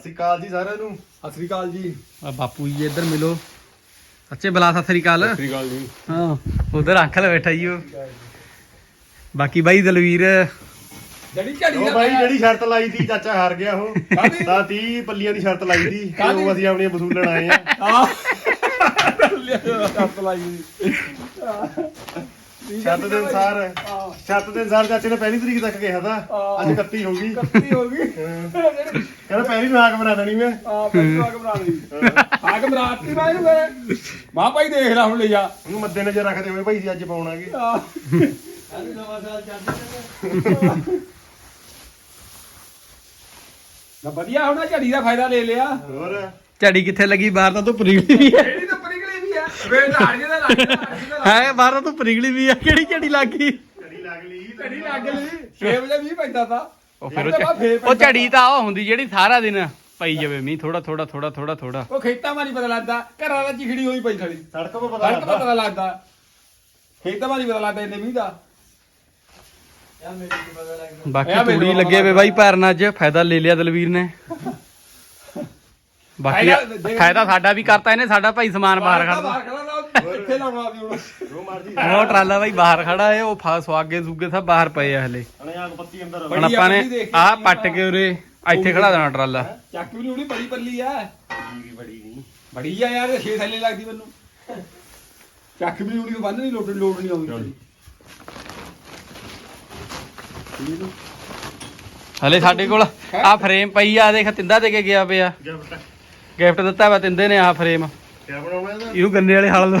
ਸਤਿ ਸ਼੍ਰੀ ਅਕਾਲ ਜੀ ਸਾਰਿਆਂ ਨੂੰ। ਸਤਿ ਸ੍ਰੀ ਅਕਾਲ ਜੀ। ਆ ਬਾਪੂ ਜੀ ਇੱਧਰ ਮਿਲੋ। ਸੱਚੇ ਬਲਾ ਸਤਿ ਸ੍ਰੀ ਅਕਾਲ। ਸ੍ਰੀ ਅਕਾਲ ਜੀ। ਹਾਂ ਉਧਰ ਅੰਕਲ ਬੈਠਾ ਜੀ ਉਹ। ਬਾਕੀ ਬਾਈ ਦਲਵੀਰ। ਜਿਹੜੀ ਝੜੀ ਉਹ ਬਾਈ ਜਿਹੜੀ ਸ਼ਰਤ ਲਾਈ ਸੀ ਚਾਚਾ ਹਾਰ ਗਿਆ ਉਹ? ਤਾਂ 30 ਪੱਲੀਆਂ ਦੀ ਸ਼ਰਤ ਲਾਈ ਸੀ ਕਾਹਦੀ? ਉਹ ਅਸੀਂ ਆਪਣੀਆਂ ਵਸੂਲਣ ਆਏ ਆ। ਆ ਕੱਪ ਲਾਈ ਸ਼ਰਤ ਦੇ ਅਨੁਸਾਰ। ਸ਼ਰਤ ਦੇ ਅਨੁਸਾਰ ਚਾਚੇ ਨੇ ਪਹਿਲੀ ਤਰੀਕ ਤੱਕ ਕਿਹਾ ਤਾਂ। ਅੱਜ 31 ਹੋ ਗਈ। ਕੱਤੀ ਹੋ ਗਈ। ਕਹਿੰਦਾ ਪਹਿਲੀ ਨੂੰ ਹਾਕ ਬਣਾ ਦੇਣੀ ਮੈਂ। ਪਹਿਲਾਂ ਆਗ ਬਣਾ ਲਈ ਆਗ ਬਰਾਤੀ ਮੈਂ ਇਹਨੂੰ ਮੈਂ ਮਾਂ ਭਾਈ ਦੇਖ ਲੈ ਹੁਣ ਲੈ ਜਾ। ਉਹਨੂੰ ਮੱਦੇ ਨਜ਼ਰ ਰੱਖਦੇ ਹੋਏ ਭਾਈ ਜੀ ਅੱਜ ਪਾਉਣਾਗੇ ਆ। ਨਾ। ਵਧੀਆ ਹੁਣ ਝੜੀ ਦਾ ਫਾਇਦਾ ਲੈ ਲਿਆ। ਹੋਰ? ਝੜੀ ਕਿੱਥੇ ਲੱਗੀ? ਬਾਹਰ ਤਾਂ ਧੁੱਪ ਨਿਕਲੀ ਵੀ ਹੈ ਇਹਦੀ ਵੀ ਆ ਹੈ ਬਾਹਰ ਤਾਂ ਨਿਕਲੀ ਵੀ ਹੈ ਕਿਹੜੀ ਝੜੀ ਲੱਗ ਗਈ? ਝੜੀ ਲੱਗ ਲਈ ਝੜੀ ਲੱਗ ਲਈ 6 ਵਜੇ ਵੀ ਪੈਂਦਾ ਤਾ। ਉਹ ਫਿਰ ਉਹ ਝੜੀ ਤਾਂ ਉਹ ਹੁੰਦੀ ਜਿਹੜੀ ਸਾਰਾ ਦਿਨ ਪਈ ਜਾਵੇ ਮੀਂਹ ਥੋੜਾ ਥੋੜਾ ਥੋੜਾ ਥੋੜਾ ਥੋੜਾ ਉਹ ਖੇਤਾਂ ਮਾ ਨਹੀਂ ਪਤਾ ਲੱਗਦਾ ਘਰਾਂ ਦਾ ਚਿਖੜੀ ਹੋਈ ਪਈ ਖੜੀ ਸੜਕ 'ਤੇ ਪਤਾ ਲੱਗਦਾ। ਪਤਾ ਲੱਗਦਾ। ਖੇਤਾਂ ਮਾ ਨਹੀਂ ਪਤਾ ਲੱਗਦਾ ਇੰਨੇ ਮੀਂਹ ਦਾ। ਬਾਕੀ ਤੂੜੀ ਲੱਗੇ ਵੇ ਬਾਈ ਭਰਨ ਅੱਜ ਫਾਇਦਾ ਲੈ ਲਿਆ ਦਲਵੀਰ ਨੇ। ਬਾਕੀ ਫਾਇਦਾ ਸਾਡਾ ਵੀ ਕਰਤਾ ਇਹਨੇ ਸਾਡਾ ਭਾਈ ਸਮਾਨ ਬਾਹਰ ਖੜਦਾ ਬਾਹਰ ਖੜਾ ਨਾ ਕਿੱਥੇ ਲਾਉਣਾ ਸੀ ਹੁਣ? ਜੋ ਮਰਜ਼ੀ। ਉਹ ਟਰਾਲਾ ਬਾਈ ਬਾਹਰ ਖੜਾ ਹੈ ਉਹ ਫਾ ਸਵਾਗੇ ਸੁਗੇ ਸਭ ਬਾਹਰ ਪਏ ਆ ਹਲੇ। ਹਣੇ ਆਗ ਪੱਤੀ ਅੰਦਰ। ਹੁਣ ਬੜੀ ਆਪਾਂ ਨੇ ਦੇਖ ਆਹ ਪੱਟ ਆ। ਕੇ ਉਰੇ ਇੱਥੇ ਖੜਾ ਦੇਣਾ ਟਰਾਲਾ। ਚੱਕ ਵੀ ਨਹੀਂ ਬੜੀ ਪੱਲੀ ਆ। ਵੀ ਬੜੀ ਨਹੀਂ। ਬੜੀ ਆ ਯਾਰ 6 ਥੈਲੇ ਲੱਗਦੀ ਮੈਨੂੰ। ਚੱਕ ਵੀ ਉੜੀ ਬੰਦ ਨਹੀਂ ਲੋਟ ਲੋਟ ਨਹੀਂ ਆਉਂਦੀ। ਹਲੇ ਸਾਡੇ ਕੋਲ ਆਹ ਫਰੇਮ ਪਈ ਆ ਦੇਖ ਤਿੰਦਾ ਦੇ ਕੇ ਗਿਆ ਪਿਆ। ਗਿਫਟ ਦਿੱਤਾ ਵਾ ਤਿੰਦੇ ਨੇ ਆਹ ਫਰੇਮ। ਕਿਆ ਬਣਾਉਣਾ ਇਹਦਾ? ਇਹਨੂੰ ਗੰਨੇ ਵਾਲੇ ਹਲ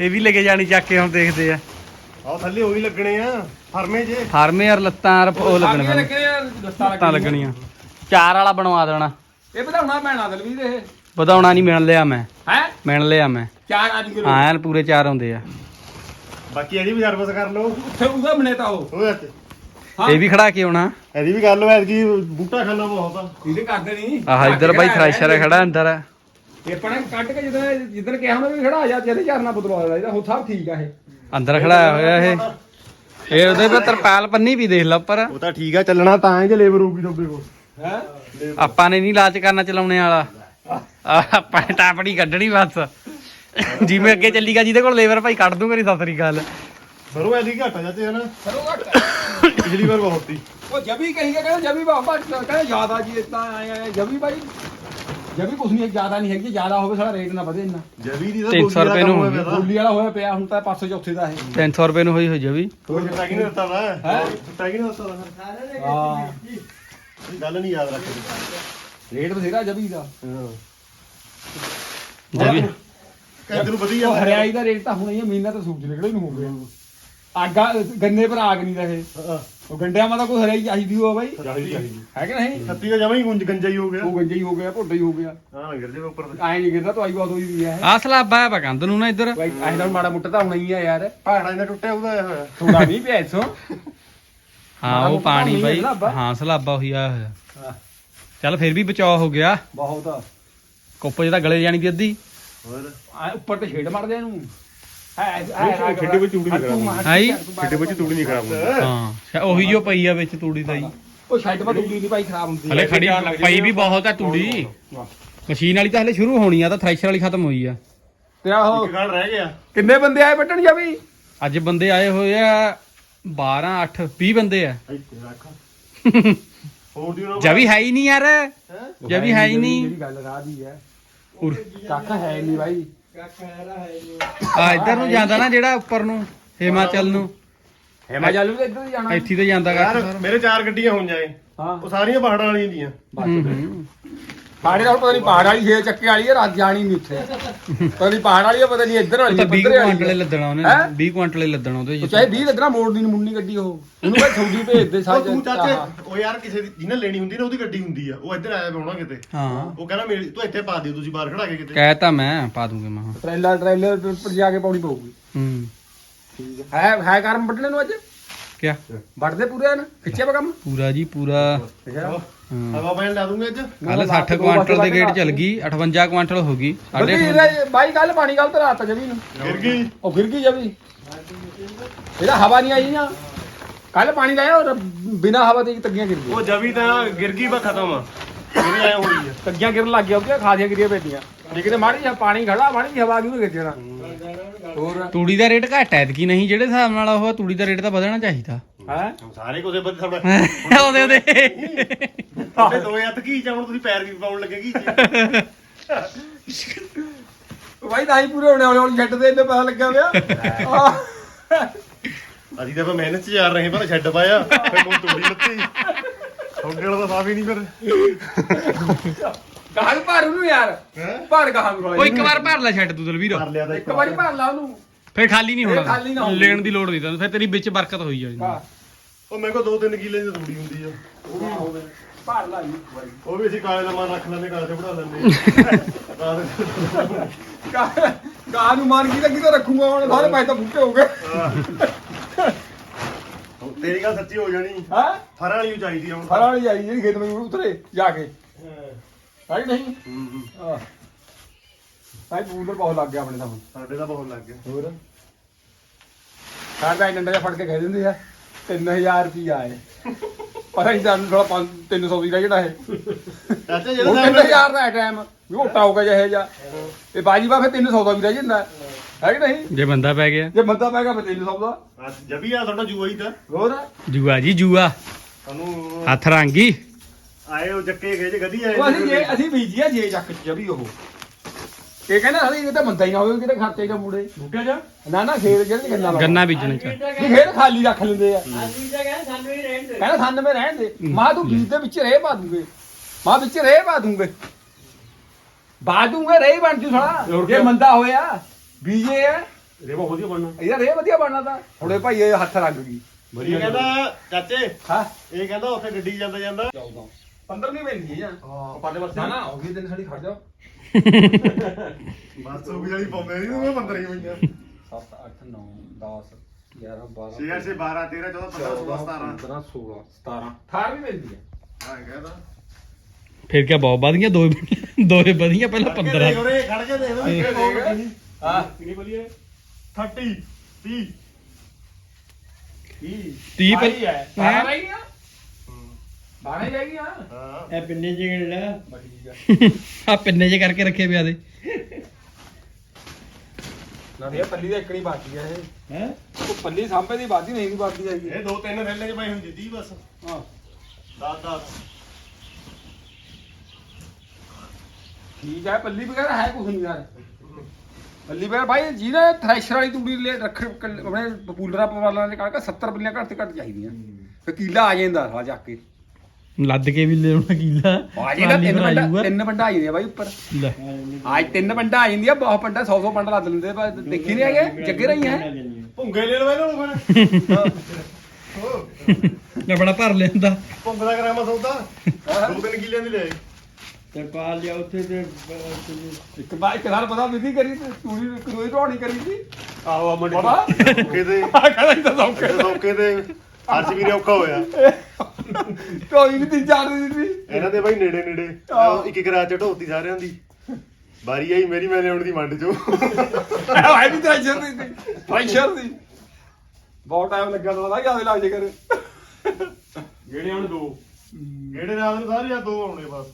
ਇਹ ਵੀ ਲੈ ਕੇ ਜਾਣੀ ਚੱਕ ਕੇ ਹੁਣ ਦੇਖਦੇ ਆ। ਆਹ ਥੱਲੇ ਉਹੀ ਲੱਗਣੇ ਆ ਫਰਮੇ ਜੇ। ਫਾਰਮੇ ਯਾਰ ਲੱਤਾਂ ਯਾਰ ਉਹ ਲੱਗਣੇ ਦਸਤਾਂ ਲੱਤਾਂ ਲੱਗਣੀਆਂ। ਚਾਰ ਵਾਲਾ ਬਣਵਾ ਦੇਣਾ। ਇਹ ਵਧਾਉਣਾ ਪੈਣਾ ਦਲਵੀਰ ਇਹ। ਵਧਾਉਣਾ ਨਹੀਂ ਮਿਣ ਲਿਆ ਮੈਂ। ਹੈ? ਮਿਣ ਲਿਆ ਮੈਂ। ਚਾਰ ਅੱਜ ਕਿਲੋ ਹਾਂ ਯਾਰ ਪੂਰੇ ਚਾਰ ਹੁੰਦੇ ਆ। ਬਾਕੀ ਇਹਦੀ ਵੀ ਸਰਵਿਸ ਕਰ ਲਓ। ਉੱਥੇ ਉਹਦਾ ਬਣੇਤਾ ਉਹ। ਉਹ ਇੱਥੇ। ਹਾਂ। ਇਹ ਵੀ ਖੜਾ ਕੇ ਆਉਣਾ। ਇਹਦੀ ਵੀ ਗੱਲ ਹੋਇਆ ਕਿ ਬੂਟਾ ਖਾਣਾ ਬਹੁਤ ਆ। ਇਹਦੇ ਕਰਦੇ ਨਹੀਂ। ਆਹ ਇੱਧਰ ਬਾਈ ਥ੍ਰੈਸ਼ਰ ਖੜਾ ਅੰਦਰ। ਇਹ ਪਣਾ ਕੱਢ ਕੇ ਜਦੋਂ ਜਿੱਦਣ ਕਿਹਾ ਉਹਨਾਂ ਵੀ ਖੜਾ ਆ ਜਾ ਤੇਰੇ ਝਰਨਾ ਬਦਲਵਾ ਦੇਣਾ ਇਹਦਾ ਹੁਣ ਸਭ ਠੀਕ ਆ ਇਹ। ਅੰਦਰ ਖੜਾ ਹੋਇਆ ਇਹ। ਇਹ ਉਹਦੇ ਪਰ ਤਰਪਾਲ ਪੰਨੀ ਵੀ ਦੇਖ ਲਾ ਉੱਪਰ। ਉਹ ਤਾਂ ਠੀਕ ਆ ਚੱਲਣਾ ਤਾਂ ਹੈ ਜੇ ਲੇਬਰ ਹੋਊਗੀ ਤੁਹਾਡੇ ਕੋਲ। ਹੈ? ਆਪਾਂ ਨੇ ਨਹੀਂ ਲਾਚ ਕਰਨਾ ਚਲਾਉਣੇ ਵਾਲਾ। ਆਪਾਂ ਟਾਪੜੀ ਕੱਢਣੀ ਬਸ। ਜਿਵੇਂ ਅੱਗੇ ਚੱਲੀਗਾ ਜਿਹਦੇ ਕੋਲ ਲੇਬਰ ਭਾਈ ਕੱਢ ਦੂੰਗਾ ਨਹੀਂ ਸਤਿ ਸ੍ਰੀ ਅਕਾਲ। ਸਰੋਂ ਐਦੀ ਘਟ ਜਾਂਦੇ ਹਨ ਚਲੋ ਘੱਟ ਪਿਛਲੀ ਵਾਰ ਬਹੁਤ ਸੀ। ਉਹ ਜਬੀ ਕਹੀਂਗਾ ਕਹਿੰਦਾ ਜਬੀ ਬਾਬਾ ਕਹਿੰਦਾ ਜ਼ਿਆਦਾ ਜੀ ਇਤਾਂ ਆਏ ਆਏ ਜਬੀ ਬਾਈ। ਜਬੀ ਕੁਛ ਨਹੀਂ ਜ਼ਿਆਦਾ ਨਹੀਂ ਹੈਗੀ ਜ਼ਿਆਦਾ ਹੋਵੇ ਸਾਡਾ ਰੇਟ ਨਾ ਵਧੇ ਇੰਨਾ। ਜਵੀ ਦੀ ਤਾਂ 300 ਰੁਪਏ ਨੂੰ ਹੋ ਗਈ। ਬੋਲੀ ਵਾਲਾ ਹੋਇਆ ਪਿਆ ਹੁਣ ਤਾਂ ਪਾਸੋਂ ਚੌਥੇ ਦਾ ਇਹ। 300 ਰੁਪਏ ਨੂੰ ਹੋਈ ਹੋਈ ਜਵੀ ਕੋਈ ਕੀ ਨਹੀਂ ਦਿੱਤਾ ਵਾ? ਹੈਂ? ਕੀ ਨਹੀਂ ਦਿੱਤਾ ਵਾ? ਹਾਂ। ਗੱਲ ਨਹੀਂ ਯਾਦ ਰੱਖਦੇ ਰੇਟ ਬਥੇਰਾ ਜਬੀ ਦਾ। ਹਾਂ। ਜਵੀ ਕਹਿੰਦੇ ਨੂੰ ਵਧੀਆ ਹਰਿਆਈ ਦਾ ਰੇਟ ਤਾਂ ਹੁਣ ਇਹ ਮਹੀਨਾ ਤਾਂ ਸੂਰਜ ਨਿਕਲੇ ਨੂੰ ਹੋ ਗਿਆ। ਆਗਾ ਗੰਨੇ ਪਰ ਆਗ ਨਹੀਂ ਰਹੇ। ਉਹ ਗੰਡਿਆਂ ਮਾ ਤਾਂ ਕੋਈ ਹਰਿਆਈ ਚਾਹੀਦੀ ਹੋ ਬਾਈ। ਚਾਹੀਦੀ ਚਾਹੀਦੀ। ਹੈ ਕਿ ਨਹੀਂ? ਛੱਤੀ ਦਾ ਜਮਾ ਹੀ ਗੁੰਜ ਗੰਜਾ ਹੀ ਹੋ ਗਿਆ। ਉਹ ਗੰਜਾ ਹੀ ਹੋ ਗਿਆ ਭੁੱਡਾ ਹੀ ਹੋ ਗਿਆ। ਹਾਂ ਗਿਰ ਜੇ ਉੱਪਰ ਤੇ। ਐਂ ਨਹੀਂ ਗਿਰਦਾ ਤਵਾਈ ਬਹੁਤ ਹੋਈ ਵੀ ਹੈ ਆਹ ਸਲਾਬਾ ਹੈ ਕੰਧ ਨੂੰ ਨਾ ਇੱਧਰ। ਬਾਈ ਐਂ ਤਾਂ ਮਾੜਾ ਮੁੱਟਾ ਤਾਂ ਹੋਣਾ ਹੀ ਆ ਯਾਰ। ਪਹਾੜਾਂ ਦਾ ਟੁੱਟਿਆ ਉਹਦਾ ਆਇਆ ਹੋਇਆ ਥੋੜਾ ਨਹੀਂ ਪਿਆ ਇਥੋਂ। ਹਾਂ ਉਹ ਪਾਣੀ ਬਾਈ। ਹਾਂ ਸਲਾਬਾ ਹੋਈ ਆ। ਹੋਇਆ ਚੱਲ ਫਿਰ ਵੀ ਬਚਾਅ ਹੋ ਗਿਆ। ਬਹੁਤ। ਕੁੱਪ ਜਿਹਦਾ ਗਲੇ ਜਾਣੀ ਦੀ ਅੱਧੀ। ਹੋਰ? ਉੱਪਰ ਤੇ ਛੇੜ ਮਾਰਦੇ ਇਹਨੂੰ। ਹੈ ਖਿੱਡੇ ਵਿੱਚ ਚੂੜੀ ਨਹੀਂ ਖਰਾਬ ਹਾਈ ਕਿਤੇ ਵਿੱਚ ਤੂੜੀ ਨਹੀਂ ਖਰਾਬ ਹੁੰਦੀ। ਹਾਂ। ਸ਼ਾ- ਉਹੀ ਜੋ ਪਈ ਆ ਵਿੱਚ ਤੂੜੀ ਦਾ ਹੀ। ਉਹ ਛੱਡ ਪਾ ਤੂੜੀ ਨਹੀਂ ਭਾਈ ਖਰਾਬ ਹੁੰਦੀ ਹਲੇ ਖੜੀ ਪਈ ਵੀ ਬਹੁਤ ਆ ਤੂੜੀ। ਮਸ਼ੀਨ ਵਾਲੀ ਤਾਂ ਹਲੇ ਸ਼ੁਰੂ ਹੋਣੀ ਆ ਤਾਂ ਥ੍ਰੈਸ਼ਰ ਵਾਲੀ ਖਤਮ ਹੋਈ ਆ। ਤੇਰਾ ਉਹ ਇੱਕ ਗੱਲ ਰਹਿ ਗਿਆ। ਕਿੰਨੇ ਬੰਦੇ ਆਏ ਵੱਢਣ ਜਾ ਵੀ? ਅੱਜ ਬੰਦੇ ਆਏ ਹੋਏ ਆ 12 8 20 ਬੰਦੇ ਆ। ਇੱਥੇ ਰੱਖ। ਹੋਰ ਦੀ ਉਹਨਾਂ ਜਵੀ ਹੈ ਹੀ ਨਹੀਂ ਯਾਰ। ਹੈਂ? ਜਵੀ ਹੈ ਹੀ ਨਹੀਂ। ਜਿਹੜੀ ਗੱਲ ਰਾਹ ਦੀ ਹੈ ਉਰ ਕਾਕਾ ਹੈ ਨਹੀਂ ਭਾਈ ਆ ਇੱਧਰ ਨੂੰ ਜਾਂਦਾ ਨਾ ਜਿਹੜਾ ਉੱਪਰ ਨੂੰ ਹਿਮਾਚਲ ਨੂੰ। ਹੈਮਾ ਚੱਲ ਵੀ ਇੱਧਰ ਹੀ ਜਾਣਾ। ਇੱਥੇ ਤੇ ਜਾਂਦਾ ਗਾ। ਯਾਰ ਮੇਰੇ ਚਾਰ ਗੱਡੀਆਂ ਹੋਣ ਜਾਏ ਹਾਂ। ਉਹ ਸਾਰੀਆਂ ਪਹਾੜਾਂ ਵਾਲੀਆਂ ਦੀਆਂ। ਹੂੰ, ਹੂੰ। ਦਾ ਹੁਣ ਪਤਾ ਨਹੀਂ ਪਹਾੜ ਵਾਲੀ ਛੇ ਚੱਕੇ ਵਾਲੀ ਹੈ ਰਾਤ ਜਾਣੀ ਨਹੀਂ ਉੱਥੇ। ਪਤਾ ਨਹੀਂ ਪਹਾੜ ਵਾਲੀ ਹੈ ਪਤਾ ਨਹੀਂ ਇੱਧਰ ਵਾਲੀ ਤਾਂ ਹੈ 20 ਪੱਧਰੇ ਵਾਲੀ ਕੁਆਂਟਲੇ। ਲੱਦਣਾ ਉਹਨੇ। ਹੈਂ? 20 ਕੁਆਂਟਲੇ ਲੱਦਣਾ ਉਹਦੇ ਚਾਹੇ 20 ਲੱਦਣਾ ਮੋੜਨੀ ਨੂੰ ਮੁੰਨੀ ਗੱਡੀ ਉਹ। ਉਹਨੂੰ ਕਹੇ ਥੋੜੀ ਭੇਜ ਦੇ ਉਹ ਸਾਜ ਤੂੰ ਚਾਚੇ ਉਹ ਯਾਰ ਕਿਸੇ ਦੀ ਜਿਹਨੇ ਲੈਣੀ ਹੁੰਦੀ ਨਾ ਉਹਦੀ ਗੱਡੀ ਹੁੰਦੀ ਆ। ਉਹ ਇੱਧਰ ਆਇਆ ਹੋਣਾ ਕਿਤੇ। ਹਾਂ। ਉਹ ਕਹਿੰਦਾ ਮੇਰੀ ਤੂੰ ਇੱਥੇ ਪਾ ਦਿਓ ਤੁਸੀਂ ਬਾਹਰ ਖੜਾ ਕੇ ਕਿਤੇ। ਕਹਿ ਤਾਂ ਮੈਂ ਪਾ ਦੂੰਗਾ ਮੈਂ। ਟ੍ਰੇਲਰ ਟ੍ਰੇਲਰ ਪਰ ਜਾ ਕੇ ਪਾਉਣੀ ਪਊਗੀ। ਹੂੰ। ਹੈ ਹੈ ਕਰਮ ਵੱਢਣੇ ਨੂੰ ਅੱਜ? ਕਿਆ? ਵੱਢਦੇ ਪੂਰੇ ਨਾ ਖਿੱਚਿਆ ਕੰਮ? ਪੂਰਾ ਜੀ ਪੂਰਾ। ਹਵਾ ਪੈਣ ਲਾ ਦੂੰਗਾ ਅੱਜ। ਕੱਲ 60 ਕੁਆਂਟਲ ਦੇ ਗੇਟ ਚੱਲ ਗਈ 58 ਕੁਆਂਟਲ ਹੋ ਗਈ ਅਠਵੰਜਾ। ਬਾਈ ਕੱਲ ਪਾਣੀ ਗਲਤ ਰਾਤ ਜਵੀ ਨੂੰ। ਗਿਰ ਗਈ। ਉਹ ਗਿਰ ਗਈ ਜਵੀ। ਇਹਦਾ ਹਵਾ ਨਹੀਂ ਆਈ ਨਾ। ਕੱਲ ਪਾਣੀ ਲਾਇਆ ਔਰ ਬਿਨਾ ਹਵਾ ਦੇ ਤੱਗੀਆਂ ਗਿਰ ਉਹ ਜਵੀ ਤਾਂ ਗਿਰ ਗਈ ਬਾ ਖਤਮ। ਆ ਆਇਆ ਹੋਈ ਆ। ਕੱਗੀਆਂ ਗਿਰਨ ਲੱਗ ਗਿਆ ਉਹਦੀਆਂ ਖਾਸੀਆਂ ਗਿਰੀਆਂ ਬੈਠੀਆਂ ਜੇ ਕਿਤੇ ਮਾੜੀ ਜਿਹਾ ਪਾਣੀ ਖੜਾ ਮਾੜੀ ਜਿਹੀ ਹਵਾ ਗਈ ਉਹਨੇ ਗਿਰ ਜਾਣਾ? ਹੋਰ? ਤੂੜੀ ਦਾ ਰੇਟ ਘੱਟ ਐ ਕੀ ਨਹੀਂ ਜਿਹੜੇ ਹਿਸਾਬ ਨਾਲ ਉਹ ਤੂੜੀ ਦਾ ਰੇਟ ਤਾਂ ਵਧਣਾ ਚਾਹੀਦਾ। ਹੈ? ਸਾਰੇ ਕੋਸੇ ਬੰਦੇ ਸਾਡਾ ਉਹਦੇ। ਉਹਦੇ ਤੁਹਾਡੇ ਦੋਵੇਂ ਹੱਥ ਕੀ ਚ ਹੁਣ ਤੁਸੀਂ ਪੈਰ ਵੀ ਪਾਉਣ ਲੱਗੇ ਕੀ ਚ ਭਾਈ ਤਾਂ ਹੀ ਪੂਰੇ ਹੋਣੇ ਵਾਲੇ ਹੁਣ ਛੱਡ ਦੇ ਇਹਨੇ ਪਤਾ ਪਿਆ। ਆਹ। ਅਸੀਂ ਤਾਂ ਫਿਰ ਮਿਹਨਤ ਚ ਜਾ ਰਹੇ ਪਰ ਛੱਡ ਪਾਇਆ। ਫਿਰ ਮੂੰਹ ਤੋੜੀ ਲੱਤੀ। ਤੁਹਾਡੇ ਵਾਲਾ ਤਾਂ ਸਾਫ਼ ਹੀ ਨਹੀਂ ਫਿਰ। ਗਾਹਾਂ ਨੂੰ ਭਰ ਉਹਨੂੰ ਯਾਰ। ਹੈ? ਭਰ ਗਾਹਾਂ ਨੂੰ। ਉਹ ਇੱਕ ਵਾਰ ਭਰ ਲੈ ਛੱਡ ਤੂੰ ਦਲਵੀਰ। ਕਰ ਲਿਆ ਤਾਂ ਇੱਕ ਵਾਰੀ ਭਰ ਲਾ ਉਹਨੂੰ। ਫੇਰ ਖਾਲੀ ਨਹੀਂ ਫੇਰ ਖਾਲੀ ਨਾ ਹੋਣਾ ਹੋਊਗੀ। ਲੈਣ ਦੀ ਲੋੜ ਨਹੀਂ ਤੈਨੂੰ ਫੇਰ ਤੇਰੀ ਵਿੱਚ ਬਰਕਤ ਹੋਈ ਜਾਣੀ। ਉਹ ਮੇਰੇ ਕੋਲ ਦੋ ਤਿੰਨ ਕਿੱਲੇ ਦੀ ਤੂੜੀ ਹੁੰਦੀ ਆ। ਉਹ ਵੀ ਹੋਵੇ ਭਰ ਲਾ ਜੀ ਇੱਕ ਵਾਰੀ। ਉਹ ਵੀ ਅਸੀਂ ਕਾਲੇ ਦਾ ਮਾਨ ਰੱਖ ਲੈਂਦੇ ਕਾਲੇ ਤੇ ਬਣਾ ਲੈਂਦੇ। ਗਾਹਾਂ ਨੂੰ ਮਾਰ ਕੀ ਤਾਂ ਰੱਖੂਗਾ ਹੁਣ ਸਾਰੇ ਪੈਸੇ ਤਾਂ ਬੁੱਕੇ ਹੋ ਗਏ। ਤੇਰੀ ਗੱਲ ਸੱਚੀ ਹੋ ਜਾਣੀ। ਹਾਂ? ਫਰਾਂ ਵਾਲੀ ਚਾਹੀਦੀ ਹੁਣ। ਫਰਾਂ ਵਾਲੀ ਆਈ ਜਿਹੜੀ ਖੇਤ ਵਿੱਚ ਉਤਰੇ ਜਾ ਕੇ। ਹੈ। ਨਹੀਂ? ਹੂੰ, ਭਾਈ ਬੂਲਰ ਬਹੁਤ ਲੱਗ ਗਿਆ ਆਪਣੇ ਤਾਂ ਹੁਣ। ਸਾਡੇ ਤਾਂ ਬਹੁਤ ਲੱਗ ਗਿਆ। ਹੋਰ? ਸਾਡਾ ਡੰਡਾ ਜਿਹਾ ਫੜ ਕੇ ਕਹਿ ਦਿੰਦੇ ਆ 3000 ਰੁਪਿਆ ਆਏ। ਪਤਾ ਨਹੀਂ ਸਾਨੂੰ ਥੋੜਾ 300 ਦੀ ਦਾ ਜਿਹੜਾ ਹੈ ਚਾਚਾ ਉਹ ਜਿਹੜਾ 3000 ਦਾ ਟਾਈਮ ਵੀ ਮੋਟਾ ਹੋ ਗਿਆ ਜਿਹੇ ਜਾ ਤੇ ਬਾਜੀ ਬਾ ਫਿਰ 300 ਦਾ ਵੀ ਰਹਿ ਜਾਂਦਾ। ਹੈ ਕਿ ਨਹੀਂ? ਜੇ ਬੰਦਾ ਪੈ ਗਿਆ। ਜੇ ਬੰਦਾ ਪੈ ਗਿਆ ਫਿਰ 300 ਦਾ। ਜਬੀ ਆ ਤੁਹਾਡਾ ਜੂਆ ਹੀ ਤਾਂ ਹੋਰ? ਜੂਆ ਜੀ ਜੂਆ। ਸਾਨੂੰ ਹੱਥ ਰੰਗੀ ਆਏ ਉਹ ਜੱਕੇ ਗਏ ਜੇ ਗਦੀ ਆਏ ਉਹ ਅਸੀਂ ਜੇ ਅਸੀਂ ਬੀਜੀਆ ਜੇ ਚੱਕ ਚ ਵੀ ਉਹ। ਇਹ ਕਹਿੰਦਾ ਹਲੇ ਇਹ ਤਾਂ ਬੰਦਾ ਹੀ ਨਾ ਹੋਵੇ ਕਿਤੇ ਖਰਚੇ ਦਾ ਮੂੜੇ। ਬੁੱਢਾ ਜਾ ਨਾ ਨਾ ਖੇਤ ਜਿਹੜੇ ਗੰਨਾ ਲਾਉਂਦੇ। ਗੰਨਾ ਬੀਜਣ ਚ। ਇਹ ਖੇਤ ਖਾਲੀ ਰੱਖ ਲੈਂਦੇ ਆ। ਕਹਿੰਦਾ ਸੰਨ ਮੇ ਰਹਿਣ ਦੇ। ਮਾਂ ਤੂੰ ਬੀਜ ਦੇ ਵਿੱਚ ਰੇ ਪਾ ਦੂੰਗੇ। ਮਾਂ ਵਿੱਚ ਰੇ ਪਾ ਦੂੰਗੇ। ਪਾ ਦੂੰਗੇ ਰੇ ਬਣ ਜੂ ਸਾਲਾ। ਜੇ ਮੰਦਾ ਹੋਇਆ ਬੀਜੇ ਆ। ਰੇ ਬਹੁਤ ਵਧੀਆ ਬਣਨਾ। ਇਹਦਾ ਰੇ ਵਧੀਆ ਬਣਨਾ ਤਾਂ। ਥੋੜੇ ਭਾਈ ਇਹ ਹੱਥ ਲੱਗ ਗਈ। ਇਹ ਕਹਿੰਦਾ ਚਾਚੇ ਹਾਂ। ਇਹ ਕਹਿੰਦਾ ਉੱਥੇ ਗੱਡੀ ਜਾਂਦਾ ਜਾਂਦਾ। 14 15 ਨਹੀਂ ਪੈਂਦੀ ਆ ਹਾਂ। ਪਰਲੇ ਨਾ ਨਾ ਹੋ ਗਈ ਦਿਨ ਸਾਡੀ ਖੜ ਜਾ ਬਸ ਉਹ ਵੀ ਵਾਲੀ ਪਾਉਂਦੇ ਨਹੀਂ ਉਹ 15 ਹੀ ਪਈਆਂ 7 8 9 10 11 12 6 6 12 13 14 15 16 17 15 16 17 18 ਵੀ ਪੈਂਦੀ ਆ। ਹਾਂ ਕਹਿੰਦਾ ਫਿਰ ਕਿਆ ਬਹੁਤ ਵਧ ਗਿਆ ਦੋਏ ਦੋਏ ਵਧੀਆਂ ਪਹਿਲਾਂ 15 ਉਰੇ ਖੜ ਕੇ ਦੇਖ ਲਓ ਦੇਖ, ਦੇਖ। ਹਾਂ? ਕਿੰਨੀ ਵਧੀਆ 30 30 30 ਬਾਈ ਪਈ ਹੈ। 12 ਰਹਿ ਗਈਆਂ 12 ਹੀ। ਇਹ ਪਿੰਨੇ ਜਿਗਣ ਲੈ ਬਸ ਠੀਕ ਆ ਆ ਪਿੰਨੇ ਜੇ ਕਰਕੇ ਰੱਖੇ ਪਿਆ ਦੇ। ਨਾ ਇਹ ਪੱਲੀ ਦਾ ਇੱਕਣੀ ਬਾਕੀ ਆ ਇਹ। ਹੈ? ਉਹ ਪੱਲੀ ਸਾਂਭੇ ਦੀ ਬਾਦੀ ਨਹੀਂ ਦੀ ਬਾਦੀ ਹੈਗੀ। ਇਹ ਦੋ ਤਿੰਨ ਥੈਲੇ ਚ ਪਈ ਹੁੰਦੀ ਦੀ ਬਸ। ਹਾਂ। 10 10 ਠੀਕ ਹੈ ਪੱਲੀ ਵਗੈਰਾ ਹੈ ਕੁਛ ਨਹੀਂ ਯਾਰ। ਪੱਲੀ ਵਗੈਰਾ ਭਾਈ ਜਿਹਨੇ ਥ੍ਰੈਸ਼ਰ ਵਾਲੀ ਤੂੜੀ ਲੈ ਰੱਖ ਕੱਲ- ਆਪਣੇ ਪਪੂਲਰਾ ਪਵਾਲਾਂ ਦੇ ਕਣਕ 70 ਪੱਲੀਆਂ ਘੱਟ ਤੇ ਘੱਟ ਚਾਹੀਦੀਆਂ। ਫਿਰ ਕੀਲਾ ਆ ਜਾਂਦਾ ਆ ਜਾ ਕੇ। ਲੱਦ ਕੇ ਵੀ ਲਿਆਉਣਾ ਕੀਲਾ। ਆ ਜਾਂਦਾ ਤਿੰਨ ਪੰਡਾ ਤਿੰਨ ਪੰਡਾ ਆ ਜਾਂਦੇ ਆ ਬਾਈ ਉੱਪਰ। ਲੈ। ਅੱਜ ਤਿੰਨ ਪੰਡਾ ਆ ਜਾਂਦੀਆਂ ਬਹੁਤ ਪੰਡਾ 100 100 ਪੰਡਾ ਲੱਦ ਲੈਂਦੇ ਪਰ ਦੇਖੀ ਨਹੀਂ ਹੈਗੇ ਜੱਗੇ ਰਹੀ ਹੈ ਭੁੰਗੇ ਲੈ ਲਓ ਇਹਨਾਂ ਫਿਰ ਆਪਣਾ ਭਰ ਲੈਂਦਾ ਭੁੰਗ ਦਾ ਕਰਾਮਾ ਸੌਦਾ ਦੋ ਤਿੰਨ ਕਿੱਲਿਆਂ ਦੀ ਲੈ ਆਏ। ਤੇ ਪਾਲ ਲਿਆ ਉੱਥੇ ਤੇ ਇੱਕ ਬਾਈ ਇੱਕ ਨਾਲ ਪਤਾ ਵਿਧੀ ਕਰੀ ਤੇ ਤੂੜੀ ਇੱਕ ਰੋਈ ਢੋਣੀ ਕਰੀ ਸੀ। ਆਹੋ ਆ ਮੰਡੀ ਬਾਬਾ। ਸੌਕੇ ਤੇ। ਕਹਿੰਦਾ ਸੌਕੇ ਸੌਕੇ ਤੇ ਅੱਜ ਵੀਰੇ ਔਖਾ ਹੋਇਆ। ਕੋਈ ਵੀ ਤਿੰਨ ਚਾਰ ਦਿਨ ਸੀ ਇਹਨਾਂ ਦੇ ਬਾਈ ਨੇੜੇ ਨੇੜੇ। ਆਹ ਇੱਕ ਇੱਕ ਰਾਤ ਚ ਢੋਤੀ ਸਾਰਿਆਂ ਦੀ। ਬਾਰੀ ਆਈ ਮੇਰੀ ਮੈਂ ਲਿਆਉਣ ਦੀ ਮੰਡ ਚੋਂ। ਆਈ ਵੀ ਟ੍ਰੈਸ਼ਰ ਦੀ ਸੀ। ਟ੍ਰੈਸ਼ਰ ਦੀ। ਬਹੁਤ ਟਾਈਮ ਲੱਗਾ ਤਾਂ ਨਾ ਜ਼ਿਆਦਾ ਲੱਗ ਜੇ ਕਰ। ਜਿਹੜੇ ਹੁਣ ਦੋ। ਜਿਹੜੇ ਰਾਤ ਨੂੰ ਸਾਰੇ ਆ ਦੋ ਆਉਣੇ ਬਸ।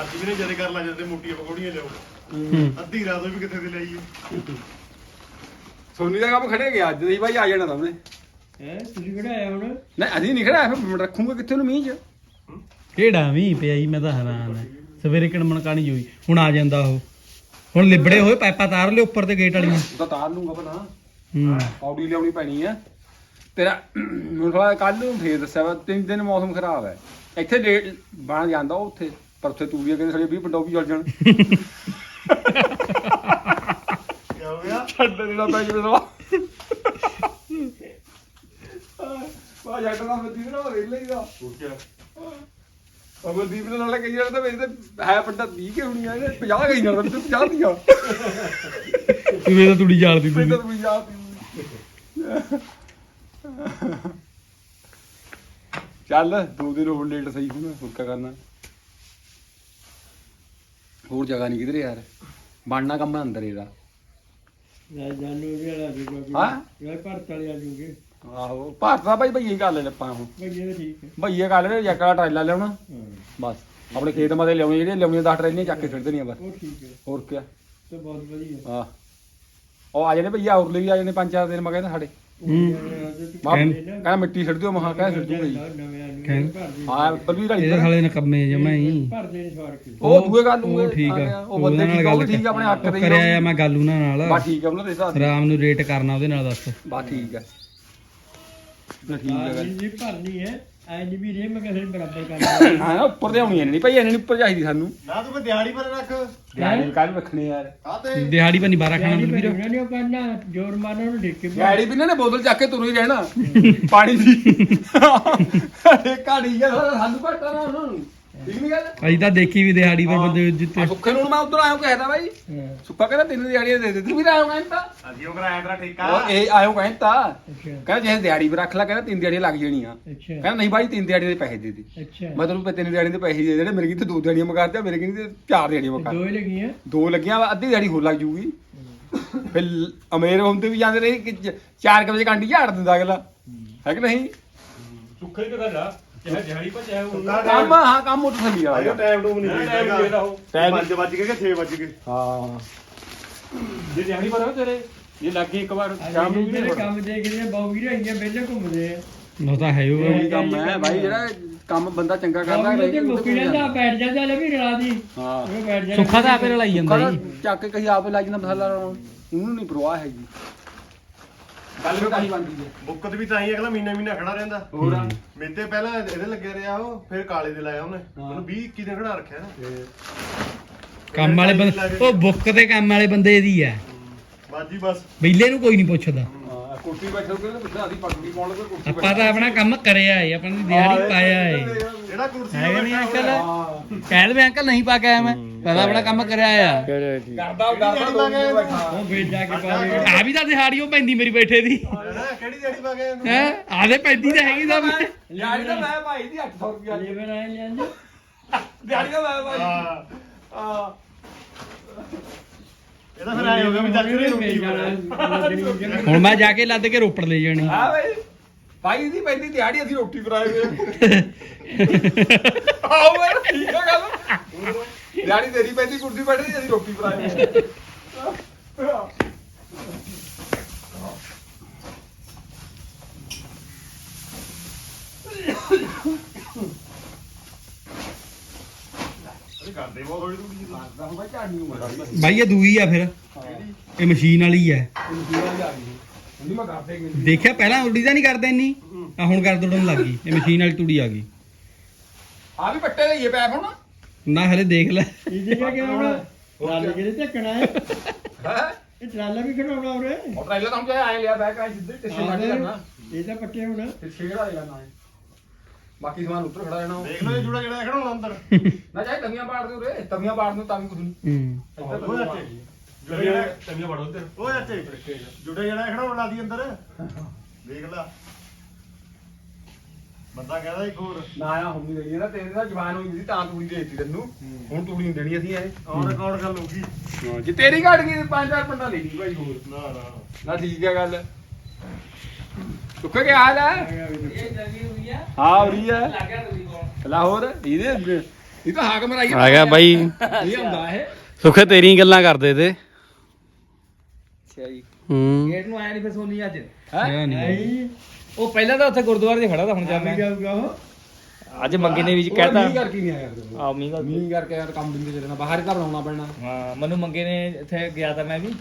ਅੱਜ ਵੀਰੇ ਜਦੇ ਕਰ ਲਾ ਜਾਂਦੇ ਮੋਟੀਆਂ ਪਕੌੜੀਆਂ ਲਿਆਓ। ਅੱਧੀ ਰਾਤ ਨੂੰ ਵੀ ਕਿੱਥੇ ਤੇ ਲਈਏ ਸੋਨੀ ਦਾ ਕੰਮ ਖੜੇ ਗਿਆ ਅੱਜ ਦੇ ਭਾਈ ਆ ਜਾਣਾ ਤੁਮਨੇ ਹੈਂ ਤੁਸੀਂ ਕਿਹੜਾ ਆਇਆ ਹੁਣ? ਨਹੀਂ ਅਸੀਂ ਨਹੀਂ ਖੜਾ ਫਿਰ ਰੱਖੂਗੇ ਕਿੱਥੇ ਨੂੰ ਮੀਂਹ ਚ? ਕਿਹੜਾ ਵੀ ਪਿਆ ਜੀ ਮੈਂ ਤਾਂ ਹੈਰਾਨ ਆ। ਸਵੇਰੇ ਕਿਣ ਮਣਕਾਣੀ ਹੋਈ ਹੁਣ ਆ ਜਾਂਦਾ ਉਹ। ਹੁਣ ਲਿਬੜੇ ਹੋਏ ਪਾਈਪਾਂ ਤਾਰ ਲਿਓ ਉੱਪਰ ਤੇ ਗੇਟ ਵਾਲੀਆਂ। ਤਾਂ ਤਾਰ ਲੂੰਗਾ ਪਤਾ ਹੂੰ। ਪੌੜੀ ਲਿਆਉਣੀ ਪੈਣੀ ਆ। ਤੇਰਾ ਮੈਨੂੰ ਥੋੜਾ ਕੱਲ ਨੂੰ ਫੇਰ ਦੱਸਿਆ ਵਾ ਤਿੰਨ ਦਿਨ ਮੌਸਮ ਖਰਾਬ ਹੈ। ਇੱਥੇ ਲੇਟ ਬਣ ਜਾਂਦਾ ਉਹ ਉੱਥੇ ਪਰ ਉੱਥੇ ਤੂੜੀਆਂ ਕਹਿੰਦੇ ਸਾਡੇ 20 ਪਿੰਡੋਂ ਵੀ ਜਲ ਜਾਣ। ਛੱਡ ਦੇਣਾ ਪੈ ਜਵੇ ਨਾ ਪਾ ਜੱਟ ਦਾ ਮੱਦੀ ਨਾ ਰੇ ਲਈਦਾ ਸੋਚਿਆ ਅਮਰਦੀਪ ਨੇ ਨਾਲ ਕਹੀ ਜਾਂਦਾ ਮੇਰੇ ਤੇ ਹੈ ਪੱਟਾ 20 ਕੇ ਹੋਣੀ ਆ ਇਹਦੇ 50 ਗਈ ਜਾਂਦਾ ਤੇ 50 ਦੀਆਂ ਤੂੰ ਤਾਂ ਤੁੜੀ ਜਾਲਦੀ ਤੂੰ ਤੋਂ 50 ਤੀ ਚੱਲ ਦੋ ਦਿਨ ਹੋਰ ਲੇਟ ਸਹੀ ਹੁਣ ਹੋਰ ਕਿਆ ਕਰਨਾ। ਹੋਰ ਜਗ੍ਹਾ ਨਹੀਂ ਕਿਧਰੇ ਯਾਰ। ਬਣਨਾ ਕੰਮ ਅੰਦਰ ਇਹਦਾ। ਲੈ ਜਾਨੂ ਜਿਹੜਾ ਵੀ ਕੋਈ ਹਾਂ? ਯਾਰ ਭਰਤ ਵਾਲੇ ਆ ਜੂਗੇ ਆਹੋ ਭਾਰਤ ਦਾ ਭਾਈ ਭਈਏ ਗੱਲ ਲੱਪਾਂ ਹੁਣ। ਬਈ ਇਹ ਠੀਕ ਹੈ। ਭਈਏ ਗੱਲ ਨੇ ਜੱਕਾ ਟਰਾਲਾ ਲਿਆਉਣਾ। ਹਾਂ। ਬਸ ਆਪਣੇ ਖੇਤ ਮਾਦੇ ਲਿਆਉਣੇ ਜਿਹੜੇ ਲਿਆਉਣੇ 10 ਟਰੇਲੀਆਂ ਚੱਕ ਕੇ ਛੱਡ ਦੇਣੀਆਂ ਬਸ ਉਹ ਠੀਕ ਹੈ। ਹੋਰ ਕੀ ਤੇ ਬਹੁਤ ਵਧੀਆ। ਆ ਉਹ ਆ ਜਾਣੇ ਭਈਆ ਹੋਰ ਲਈ ਵੀ ਆ ਜਾਣੇ ਪੰਜ ਚਾਰ ਦਿਨ ਮੈਂ ਕਹਿੰਦਾ ਸਾਡੇ। ਮਾਂ ਕਹਿੰਦਾ ਮਿੱਟੀ ਛੱਡ ਦਿਓ ਮਹਾ ਕਹਿੰਦਾ ਛੱਡ ਦੂੰਗਾ ਜੀ ਨਵੇਂ ਹਾਂ। ਬਲਵੀਰ ਵਾਲੀ ਇਹਦੇ ਸਾਲੇ ਨਕਮੇ ਜਮਾ ਹੀ। ਭਰਦੇ ਨੇ ਸਵਾਰ ਕੇ ਉਹ ਦੂਏ ਗੱਲ ਨੂੰ ਉਹ ਠੀਕ ਆ। ਉਹ ਬੰਦੇ ਠੀਕ ਆ, ਉਹ ਵੀ ਠੀਕ ਆ ਆਪਣੇ ਹੱਕ ਉਹ ਦੇ ਕਰਿਆ ਆ ਮੈਂ ਗੱਲ ਉਹਨਾਂ ਨਾਲ। ਬਾ ਠੀਕ ਆ ਉਹਨਾਂ ਦੇ ਹਿਸਾਬ ਰਾਮ ਨੂੰ ਰੇਟ ਕਰਨਾ ਉਹਦੇ ਨਾਲ ਦੱਸ। ਬਾ ਠੀਕ ਆ। ਠੀਕ ਆ। ਗੱਲ ਜੀ ਭਰਨੀ ਹੈ। ਐ ਨਹੀਂ ਵੀ ਰੇ ਮੈਂ ਕਿਸੇ ਬਰਾਬਰ ਕਰ ਹਾਂ ਨਾ ਉੱਪਰ ਤੇ ਆਉਣੀ ਨਹੀਂ ਭਾਈ ਇਹਨਾਂ ਉੱਪਰ ਚਾਹੀਦੀ ਸਾਨੂੰ। ਨਾ ਤੂੰ ਕੋਈ ਦਿਹਾੜੀ ਪਰ ਰੱਖ। ਗਾੜੀ ਕੱਲ ਰੱਖਣੇ ਯਾਰ। ਕਾਤੇ ਦਿਹਾੜੀ ਪੰਨੀ 12 ਖਾਣਾ ਬਲਵੀਰ ਉਹਨਾਂ ਨੇ ਕਰਨਾ ਜੋਰ ਮਾਰਨਾ ਨੂੰ ਡਿੱਕ ਕੇ ਗਾੜੀ ਵੀ ਨੇ ਬੋਤਲ ਚੱਕ ਕੇ ਤੁਰ ਹੀ ਰਹਿਣਾ। ਪਾਣੀ ਦੀ। ਇਹ ਕਾੜੀ ਆ ਸਾਲਾ ਸਾਨੂੰ ਘਟਾ ਨਾ ਉਹਨਾਂ ਨੂੰ। ਠੀਕ ਨਹੀਂ ਗੱਲ? ਤਾਂ ਦੇਖੀ ਵੀ ਦਿਹਾੜੀ ਪਰ ਬੰਦੇ ਜਿੱਤੇ ਆ ਸੁੱਖੇ ਨੂੰ ਮੈਂ ਉਧਰ ਆਇਆ ਕਹਿਦਾ ਭਾਈ ਸੁੱਖਾ ਕਹਿੰਦਾ ਤਿੰਨ ਦਿਹਾੜੀਆਂ ਦੇ ਦੇ ਤੂੰ ਵੀ ਆਇਆ ਕਹਿੰਦਾ ਉਹ ਕਰਾਇਆ ਤੇਰਾ ਠੇਕਾ। ਉਹ ਇਹ ਆਇਓ ਕਹਿੰਦਾ ਕਹਿੰਦਾ ਜੇ ਦਿਹਾੜੀ ਵੀ ਰੱਖ ਲੈ ਕਹਿੰਦਾ ਤਿੰਨ ਦਿਹਾੜੀਆਂ ਲੱਗ ਜਾਣੀਆਂ। ਕਹਿੰਦਾ ਨਹੀਂ ਭਾਈ ਤਿੰਨ ਦਿਹਾੜੀਆਂ ਦੇ ਪੈਸੇ ਦੇ ਦੇ। ਮੈਂ ਤੈਨੂੰ ਤਿੰਨ ਦਿਹਾੜੀਆਂ ਦੇ ਪੈਸੇ ਦੇ ਦੇਣੇ ਮੇਰੇ ਕਿਤੇ ਦੋ ਦਿਹਾੜੀਆਂ ਮਗਾ ਦਿੱਤੇ ਮੇਰੇ ਕਿਤੇ ਚਾਰ ਦਿਹਾੜੀਆਂ ਮਗਾ ਦੋ ਹੀ ਲੱਗੀਆਂ। ਦੋ ਲੱਗੀਆਂ ਵਾ, ਅੱਧੀ ਦਿਹਾੜੀ ਹੋਰ ਲੱਗ ਜੂਗੀ। ਫਿਰ ਅਮੀਰ ਹੁੰਦੇ ਵੀ ਜਾਂਦੇ ਰਹੇ ਕਿ 4 ਵਜੇ ਕਾਂਡੀ ਝਾੜ ਦਿੰਦਾ ਅਗਲਾ। ਹੈ। ਕਿ ਨਹੀਂ? ਸੁੱਖੇ ਦੀ ਗੱਲ ਆ ਚਾਹੇ ਦਿਹਾੜੀ ਪਰ ਚਾਹੇ ਉਹ ਕੰਮ ਹਾਂ ਕੰਮ ਉਹ ਤਸੱਲੀ ਆਇਆ ਵਾਲਾ ਟਾਈਮ ਟੂਮ ਨਹੀਂ ਟਾਈਮ ਦੇਖਦਾ ਦੇਦਾ ਉਹ ਟਾਈਮ- 5 ਵੱਜ ਗਏ ਕਿ 6 ਵੱਜ ਗਏ? ਹਾਂ। ਜੇ ਦਿਹਾੜੀ ਪਰ ਹੋ ਤੇਰੇ ਇਹ ਲੱਗੇ ਇੱਕ ਵਾਰ ਸ਼ਾਮ ਨੂੰ ਵੀ ਜਿਹੜੇ ਨਹੀਂ ਕੰਮ ਦੇਖਦੇ ਆ ਬਹੁ ਵੀ ਰਹੀਆਂ ਵਿਹਲੇ ਘੁੰਮਦੇ ਆ। ਉਹ ਤਾਂ ਹੈ ਉਹ। ਉਹੀ ਕੰਮ ਹੈ ਭਾਈ ਜਿਹੜਾ ਕੰਮ ਬੰਦਾ ਚੰਗਾ ਕਰਦਾ ਕੰਮ ਹੈ ਤੇ ਮੁੱਕੀ ਜਾਂਦਾ ਬੈਠ ਜਾਂਦਾ ਲੈ ਵੀ ਰਲਾ ਦੀ। ਹਾਂ। ਉਹ ਬੈਠ ਜਾਂਦਾ। ਸੁੱਖਾ ਤਾਂ ਆਪੇ ਲੜਾਈ ਜਾਂਦਾ ਕਹਿੰਦਾ ਜੀ। ਚੱਕ ਕੇ ਕਹੀ ਆਪੇ ਲੱਗ ਜਾਂਦਾ ਮਸਾਲਾ ਲਾਉਣ ਉਹਨੂੰ ਨਹੀਂ ਪਰਵਾਹ ਹੈਗੀ। ਗੱਲ ਵੀ ਕਹੀ ਬੰਦੀ ਹੈ ਬੁੱਕਤ ਵੀ ਤਾਂ ਹੀ ਅਗਲਾ ਮਹੀਨਾ ਮਹੀਨਾ ਖੜਾ ਰਹਿੰਦਾ। ਹੋਰ ਮੇਤੇ ਪਹਿਲਾਂ ਇਹਦੇ ਲੱਗੇ ਰਿਹਾ ਉਹ ਫਿਰ ਕਾਲੇ ਦੇ ਲਾਇਆ ਉਹਨੇ। ਉਹਨੂੰ 20 21 ਦਿਨ ਖੜਾ ਰੱਖਿਆ ਨਾ। ਕੰਮ ਵਾਲੇ ਬੰਦੇ ਉਹ ਬੁੱਕ ਤੇ ਕੰਮ ਵਾਲੇ ਬੰਦੇ ਦੀ ਆ। ਬਾਜੀ ਬਸ। ਵਿਹਲੇ ਨੂੰ ਕੋਈ ਨਹੀਂ ਪੁੱਛਦਾ। ਹਾਂ ਕੁਰਸੀ ਬੈਠੋ ਕਿ ਪੁੱਛਦਾ ਅਸੀਂ ਪਟੜੀ ਪਾਉਣ ਲੱਗੇ ਕੁਰਸੀ ਆਪਾਂ ਤਾਂ ਆਪਣਾ ਕੰਮ ਕਰਿਆ ਏ ਆਪਣੀ ਦਿਹਾੜੀ ਪਾਇਆ ਏ। ਜਿਹੜਾ ਕੁਰਸੀ ਹੈ ਕਿ ਨਹੀਂ ਬੈਠਾ ਅੰਕਲ? ਹਾਂ। ਕਹਿ ਅੰਕਲ ਨਹੀਂ ਪਾ ਕੇ ਆਇਆ ਮੈਂ। ਪਹਿਲਾਂ ਆਪਣਾ ਕੰਮ ਕਰਿਆ ਆ। ਕਰਦਾ ਉਹ ਕਰਦਾ ਦੋ ਬੈਠਾ। ਉਹ ਵੇਚ ਜਾ ਕੇ ਪਾਵੇ ਆ ਵੀ ਤਾਂ ਦਿਹਾੜੀ ਉਹ ਪੈਂਦੀ ਮੇਰੀ ਬੈਠੇ ਦੀ। ਕਿਹੜੀ ਦਿਹਾੜੀ ਪਾ ਗਏ ਹੈ? ਆਦੇ ਪੈਂਦੀ ਤਾਂ ਹੈਗੀ ਸਭ ਦਿਹਾੜੀ ਤਾਂ ਮੈਂ ਭਾਈ ਦੀ 800 ਰੁਪਿਆ ਲੇਬਰ ਆਏ ਲੈਂਦੇ ਦਿਹਾੜੀ ਤਾਂ ਮੈਂ ਭਾਈ ਹਾਂ। ਹਾਂ। ਇਹਦਾ ਫਿਰ ਆਏ ਹੋ ਗਿਆ ਵੀ ਚੱਲ ਵੇਚ ਰੋਟੀ ਹੁਣ ਮੈਂ ਜਾ ਕੇ ਲੱਦ ਕੇ ਰੋਪੜ ਲੈ ਜਾਣੀ। ਹਾਂ ਭਾਈ ਭਾਈ ਦੀ ਪੈਂਦੀ ਦਿਹਾੜੀ ਅਸੀਂ ਰੋਟੀ ਫਰਾਏ ਹੋਏ ਆਓ ਯਾਰ ਠੀਕ ਹੈ ਗੱਲ। ਦਿਹਾੜੀ ਤੇਰੀ ਪੈਂਦੀ ਕੁਰਸੀ ਬੈਠੀ ਅਸੀਂ ਰੋਟੀ ਅਸੀਂ ਕਰਦੇ ਬਹੁਤ ਥੋੜੀ ਥੋੜੀ ਮਾਰਦਾ ਬਾਈ ਇਹ ਦੂਈ ਆ ਫਿਰ। ਇਹ ਮਸ਼ੀਨ ਵਾਲੀ ਹੈ ਨਹੀਂ ਮੈਂ ਕਰਦੇ ਗਈ ਦੇਖਿਆ ਪਹਿਲਾਂ ਉਡੀ ਤਾਂ ਨਹੀਂ ਕਰਦਾ ਇੰਨੀ। ਆ ਹੁਣ ਕਰ ਦੋੜਨ ਲੱਗ ਗਈ। ਇਹ ਮਸ਼ੀਨ ਵਾਲੀ ਤੂੜੀ ਆ ਗਈ। ਆ ਵੀ ਪੱਟੇ ਲਈਏ ਪੈਪ ਹੁਣ। ਨਾ ਹਲੇ ਦੇਖ ਲੈ। ਇਹਦੇ ਜਾ ਕੇ ਆਉਣਾ ਟਰਾਲੇ ਕਿਹਦੇ ਧੱਕਣਾ ਹੈ ਹੈ? ਇਹ ਟਰਾਲਾ ਵੀ ਖੜਾਉਣਾ ਉਰੇ। ਉਹ ਟ੍ਰੇਲਰ ਤਾਂ ਹੁਣ ਆਏ ਲਿਆ ਬੈਕ ਆਏ ਸਿੱਧੇ ਟਿੱਸੇ ਲੱਗ ਕਰਨਾ ਇਹ ਤਾਂ ਪੱਟੇ ਹੋਣਾ। ਤੇ ਛੇੜ ਵਾਲੇ ਕਰਨਾ ਹੈ ਬਾਕੀ ਸਮਾਨ ਉੱਪਰ ਖੜਾ ਰਹਿਣਾ। ਦੇਖ ਲਓ ਇਹ ਜੁੜਾ ਜਿਹੜਾ ਖੜਾਉਣਾ ਅੰਦਰ। ਨਾ ਚਾਹੇ ਤਵੀਆਂ ਪਾੜ ਦੇ ਉਰੇ ਤਵੀਆਂ ਪਾੜ ਨੂੰ ਤਾਂ ਵੀ ਕੁਝ ਨਹੀਂ। ਹੂੰ। ਤਵੀਆਂ ਪਾੜ। ਜੁੜਾ ਜਿਹੜਾ ਤਮੀਆਂ ਵੜੋ ਉੱਧਰ ਉਹ ਚਾਚੇ ਜੁੜਾ ਜਿਹੜਾ ਖੜਾਉਣ ਲਾ ਦੀ ਅੰਦਰ। ਦੇਖ ਲੈ। ਬੰਦਾ ਕਹਿੰਦਾ ਇੱਕ ਹੋਰ। ਨਾ ਆ ਨਹੀਂ ਦੇਣੀ ਨਾ ਤੇਰੇ ਨਾਲ ਜਵਾਨ ਹੋਈ ਸੀ ਤਾਂ ਤੂੜੀ ਦੇਤੀ ਤੈਨੂੰ। ਹੁਣ ਤੂੜੀ ਨਹੀਂ ਦੇਣੀ ਅਸੀਂ ਇਹ। ਔਰ ਰਿਕਾਰਡ ਗੱਲ ਹੋਊਗੀ ਜੇ ਤੇਰੀ ਘਟ ਗਈ ਪੰਜ ਚਾਰ ਪੰਡਾ ਲੈ ਲਈ ਭਾਈ ਹੋਰ। ਨਾ ਨਾ। ਨਾ ਠੀਕ ਹੈ ਗੱਲ। ਸੁੱਕੇ ਕੇ ਹਾਲ ਹੈ ਹਾਂ ਹੋ ਰਹੀ ਹੈ ਲਾਹੌਰ ਇਹਦੇ ਇਹ ਤਾਂ ਹਾਕ ਮਰਾਈ ਆ। ਗਿਆ ਬਾਈ। ਇਹ ਹੁੰਦਾ ਇਹ। ਸੁਖੇ ਤੇਰੀ ਗੱਲਾਂ ਕਰਦੇ ਤੇ। ਅੱਛਾ ਜੀ। ਹੂੰ। ਗੇਟ ਨੂੰ ਆਇਆ ਨਹੀਂ ਫਿਰ ਸੋਨੀ ਅੱਜ? ਹੈ? ਨਹੀਂ। ਉਹ ਪਹਿਲਾਂ ਤਾਂ ਉੱਥੇ ਗੁਰਦੁਆਰੇ 'ਚ ਖੜਾ ਤਾਂ ਹੁਣ ਵੀ ਜਾਂਦਾ ਜਾਊਗਾ ਉਹ ਅੱਜ ਮੰਗੇ ਨੇ ਵੀ ਮੀਂਹ ਕਹਿਤਾ। ਕਰਕੇ ਨਹੀਂ ਆਇਆ ਫਿਰ ਆ ਮੀਂਹ ਦਾ ਮੀਂਹ ਕਰਕੇ ਯਾਰ ਕੰਮ ਦਿੰਦੇ ਚੱਲਣਾ ਬਾਹਰ ਤਾਂ ਬਣਾਉਣਾ ਪੈਣਾ। ਹਾਂ ਮੈਨੂੰ ਮੰਗੇ ਨੇ ਇੱਥੇ ਗਿਆ ਤਾਂ ਮੈਂ ਵੀ।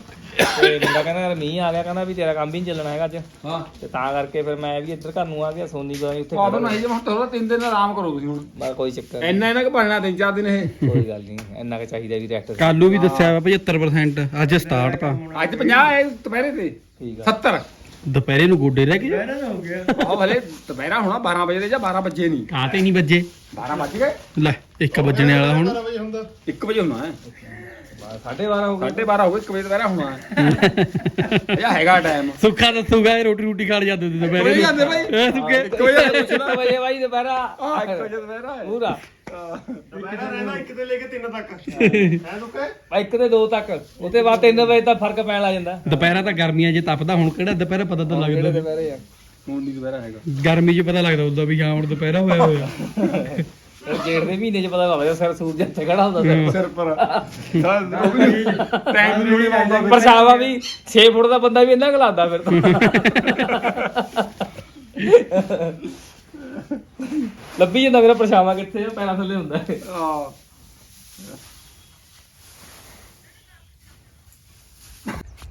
ਤੇ ਮੁੰਡਾ ਕਹਿੰਦਾ ਯਾਰ ਮੀਂਹ ਆ ਗਿਆ ਕਹਿੰਦਾ ਵੀ ਤੇਰਾ ਕੰਮ ਵੀ ਨਹੀਂ ਚੱਲਣਾ ਹੈਗਾ ਅੱਜ। ਹਾਂ। ਤੇ ਤਾਂ ਕਰਕੇ ਫਿਰ ਮੈਂ ਵੀ ਇੱਧਰ ਘਰ ਨੂੰ ਆ ਗਿਆ ਸੋਨੀ ਉੱਥੇ ਪਾਦੋ ਖੜਾ ਨਹੀਂ ਜੇ ਹੁਣ ਥੋੜਾ ਤਿੰਨ ਦਿਨ ਆਰਾਮ ਕਰੋ ਤੁਸੀਂ ਹੁਣ। ਬਸ ਕੋਈ ਚੱਕਰ ਇੰਨਾ ਇਹਨਾਂ ਕਿ ਬਣਨਾ ਤਿੰਨ ਚਾਰ ਦਿਨ ਇਹ। ਕੋਈ ਗੱਲ ਨਹੀਂ ਇੰਨਾ ਕੁ ਚਾਹੀਦਾ ਵੀ ਰੈਕਟ ਕਾਲੂ ਵੀ ਦੱਸਿਆ ਵਾ 75% ਅੱਜ ਸਟਾਰਟ ਤਾਂ ਅੱਜ 50 ਹੈ ਦੁਪਹਿਰੇ ਤੇ। ਠੀਕ ਆ। 70 ਦੁਪਹਿਰੇ ਨੂੰ ਗੋਡੇ ਰਹਿ ਗਏ? ਪਹਿਲਾਂ ਹੋ ਗਿਆ। ਆਹ ਹਲੇ ਦੁਪਹਿਰਾ ਹੋਣਾ 12 ਵਜੇ ਦੇ ਜਾਂ 12 ਵਜੇ ਨਹੀਂ ਆ ਤੇ ਨਹੀਂ ਵੱਜੇ। 12 ਵੱਜ ਗਏ? ਲੈ 1 ਵੱਜਣੇ ਵਾਲਾ ਹੁਣ। 12 ਵਜੇ ਹੁੰਦਾ। 1 ਵਜੇ ਹੋਣਾ ਹੈ? ਸਾਢੇ 12 ਹੋ ਗਏ। 12:30 ਹੋ ਗਏ 1 ਵਜੇ ਦੁਪਹਿਰਾ ਹੋਣਾ ਹੈ। ਇਹ ਹੈਗਾ ਟਾਈਮ ਸੁੱਖਾ ਦੱਸੂਗਾ ਇਹ ਰੋਟੀ ਰੋਟੀ ਖਾਣ ਜਾਂਦੇ ਦੁਪਹਿਰੇ ਕੋਈ ਜਾਂਦੇ ਇਹ ਸੁੱਕੇ 1 ਵਜੇ ਪੁੱਛਣਾ। 1 ਵਜੇ ਬਾਈ ਦੁਪਹਿਰਾ। ਆ 1 ਵਜੇ ਦੁਪਹਿਰਾ ਪੂਰਾ। ਦੁਪਹਿਰਾ ਰਹਿੰਦਾ ਇੱਕ ਤੋਂ ਲੈ ਕੇ 3 ਤੱਕ। ਹੈ। ਦੁੱਕੇ ਇੱਕ ਤੇ ਦੋ ਤੱਕ। ਉਹਦੇ ਬਾਅਦ 3 ਵਜੇ ਤਾਂ ਫ਼ਰਕ ਪੈਣ ਲੱਗ ਜਾਂਦਾ। ਦੁਪਹਿਰਾ ਤਾਂ ਗਰਮੀਆਂ 'ਚ ਤਪਦਾ ਹੁਣ ਕਿਹੜਾ ਦੁਪਹਿਰੇ ਪਤਾ ਤਾਂ ਕਿਹੜੇ ਲੱਗਦਾ ਦੁਪਹਿਰੇ ਆ। ਹੁਣ ਨਹੀਂ ਦੁਬਾਰਾ ਹੈਗਾ। ਗਰਮੀ 'ਚ ਪਤਾ ਲੱਗਦਾ ਉਦੋਂ ਵੀ ਹਾਂ ਹੁਣ ਦੁਪਹਿਰਾ ਹੋਇਆ ਹੋਇਆ। ਜੇਠ ਦੇ ਮਹੀਨੇ 'ਚ ਪਤਾ ਲੱਗਦਾ ਸਿਰ ਸੂਰਜ ਇੱਥੇ ਖੜਾ ਹੁੰਦਾ ਸਿਰ ਸਿਰ ਪਰ ਉਹ ਵੀ ਟਾਈਮ ਨਹੀਂ ਹੋਣੀ ਆਉਂਦਾ ਪਰਛਾਵਾ ਵੀ 6 ਫੁੱਟ ਦਾ ਬੰਦਾ ਵੀ ਇੰਨਾ ਗਲਾਦਾ ਫਿਰ ਤਾਂ। ਲੱਭੀ ਜਾਂਦਾ ਮੇਰਾ ਪਰਛਾਵਾ ਕਿੱਥੇ ਆ ਪੈਰਾਂ ਥੱਲੇ ਹੁੰਦਾ ਹੈ।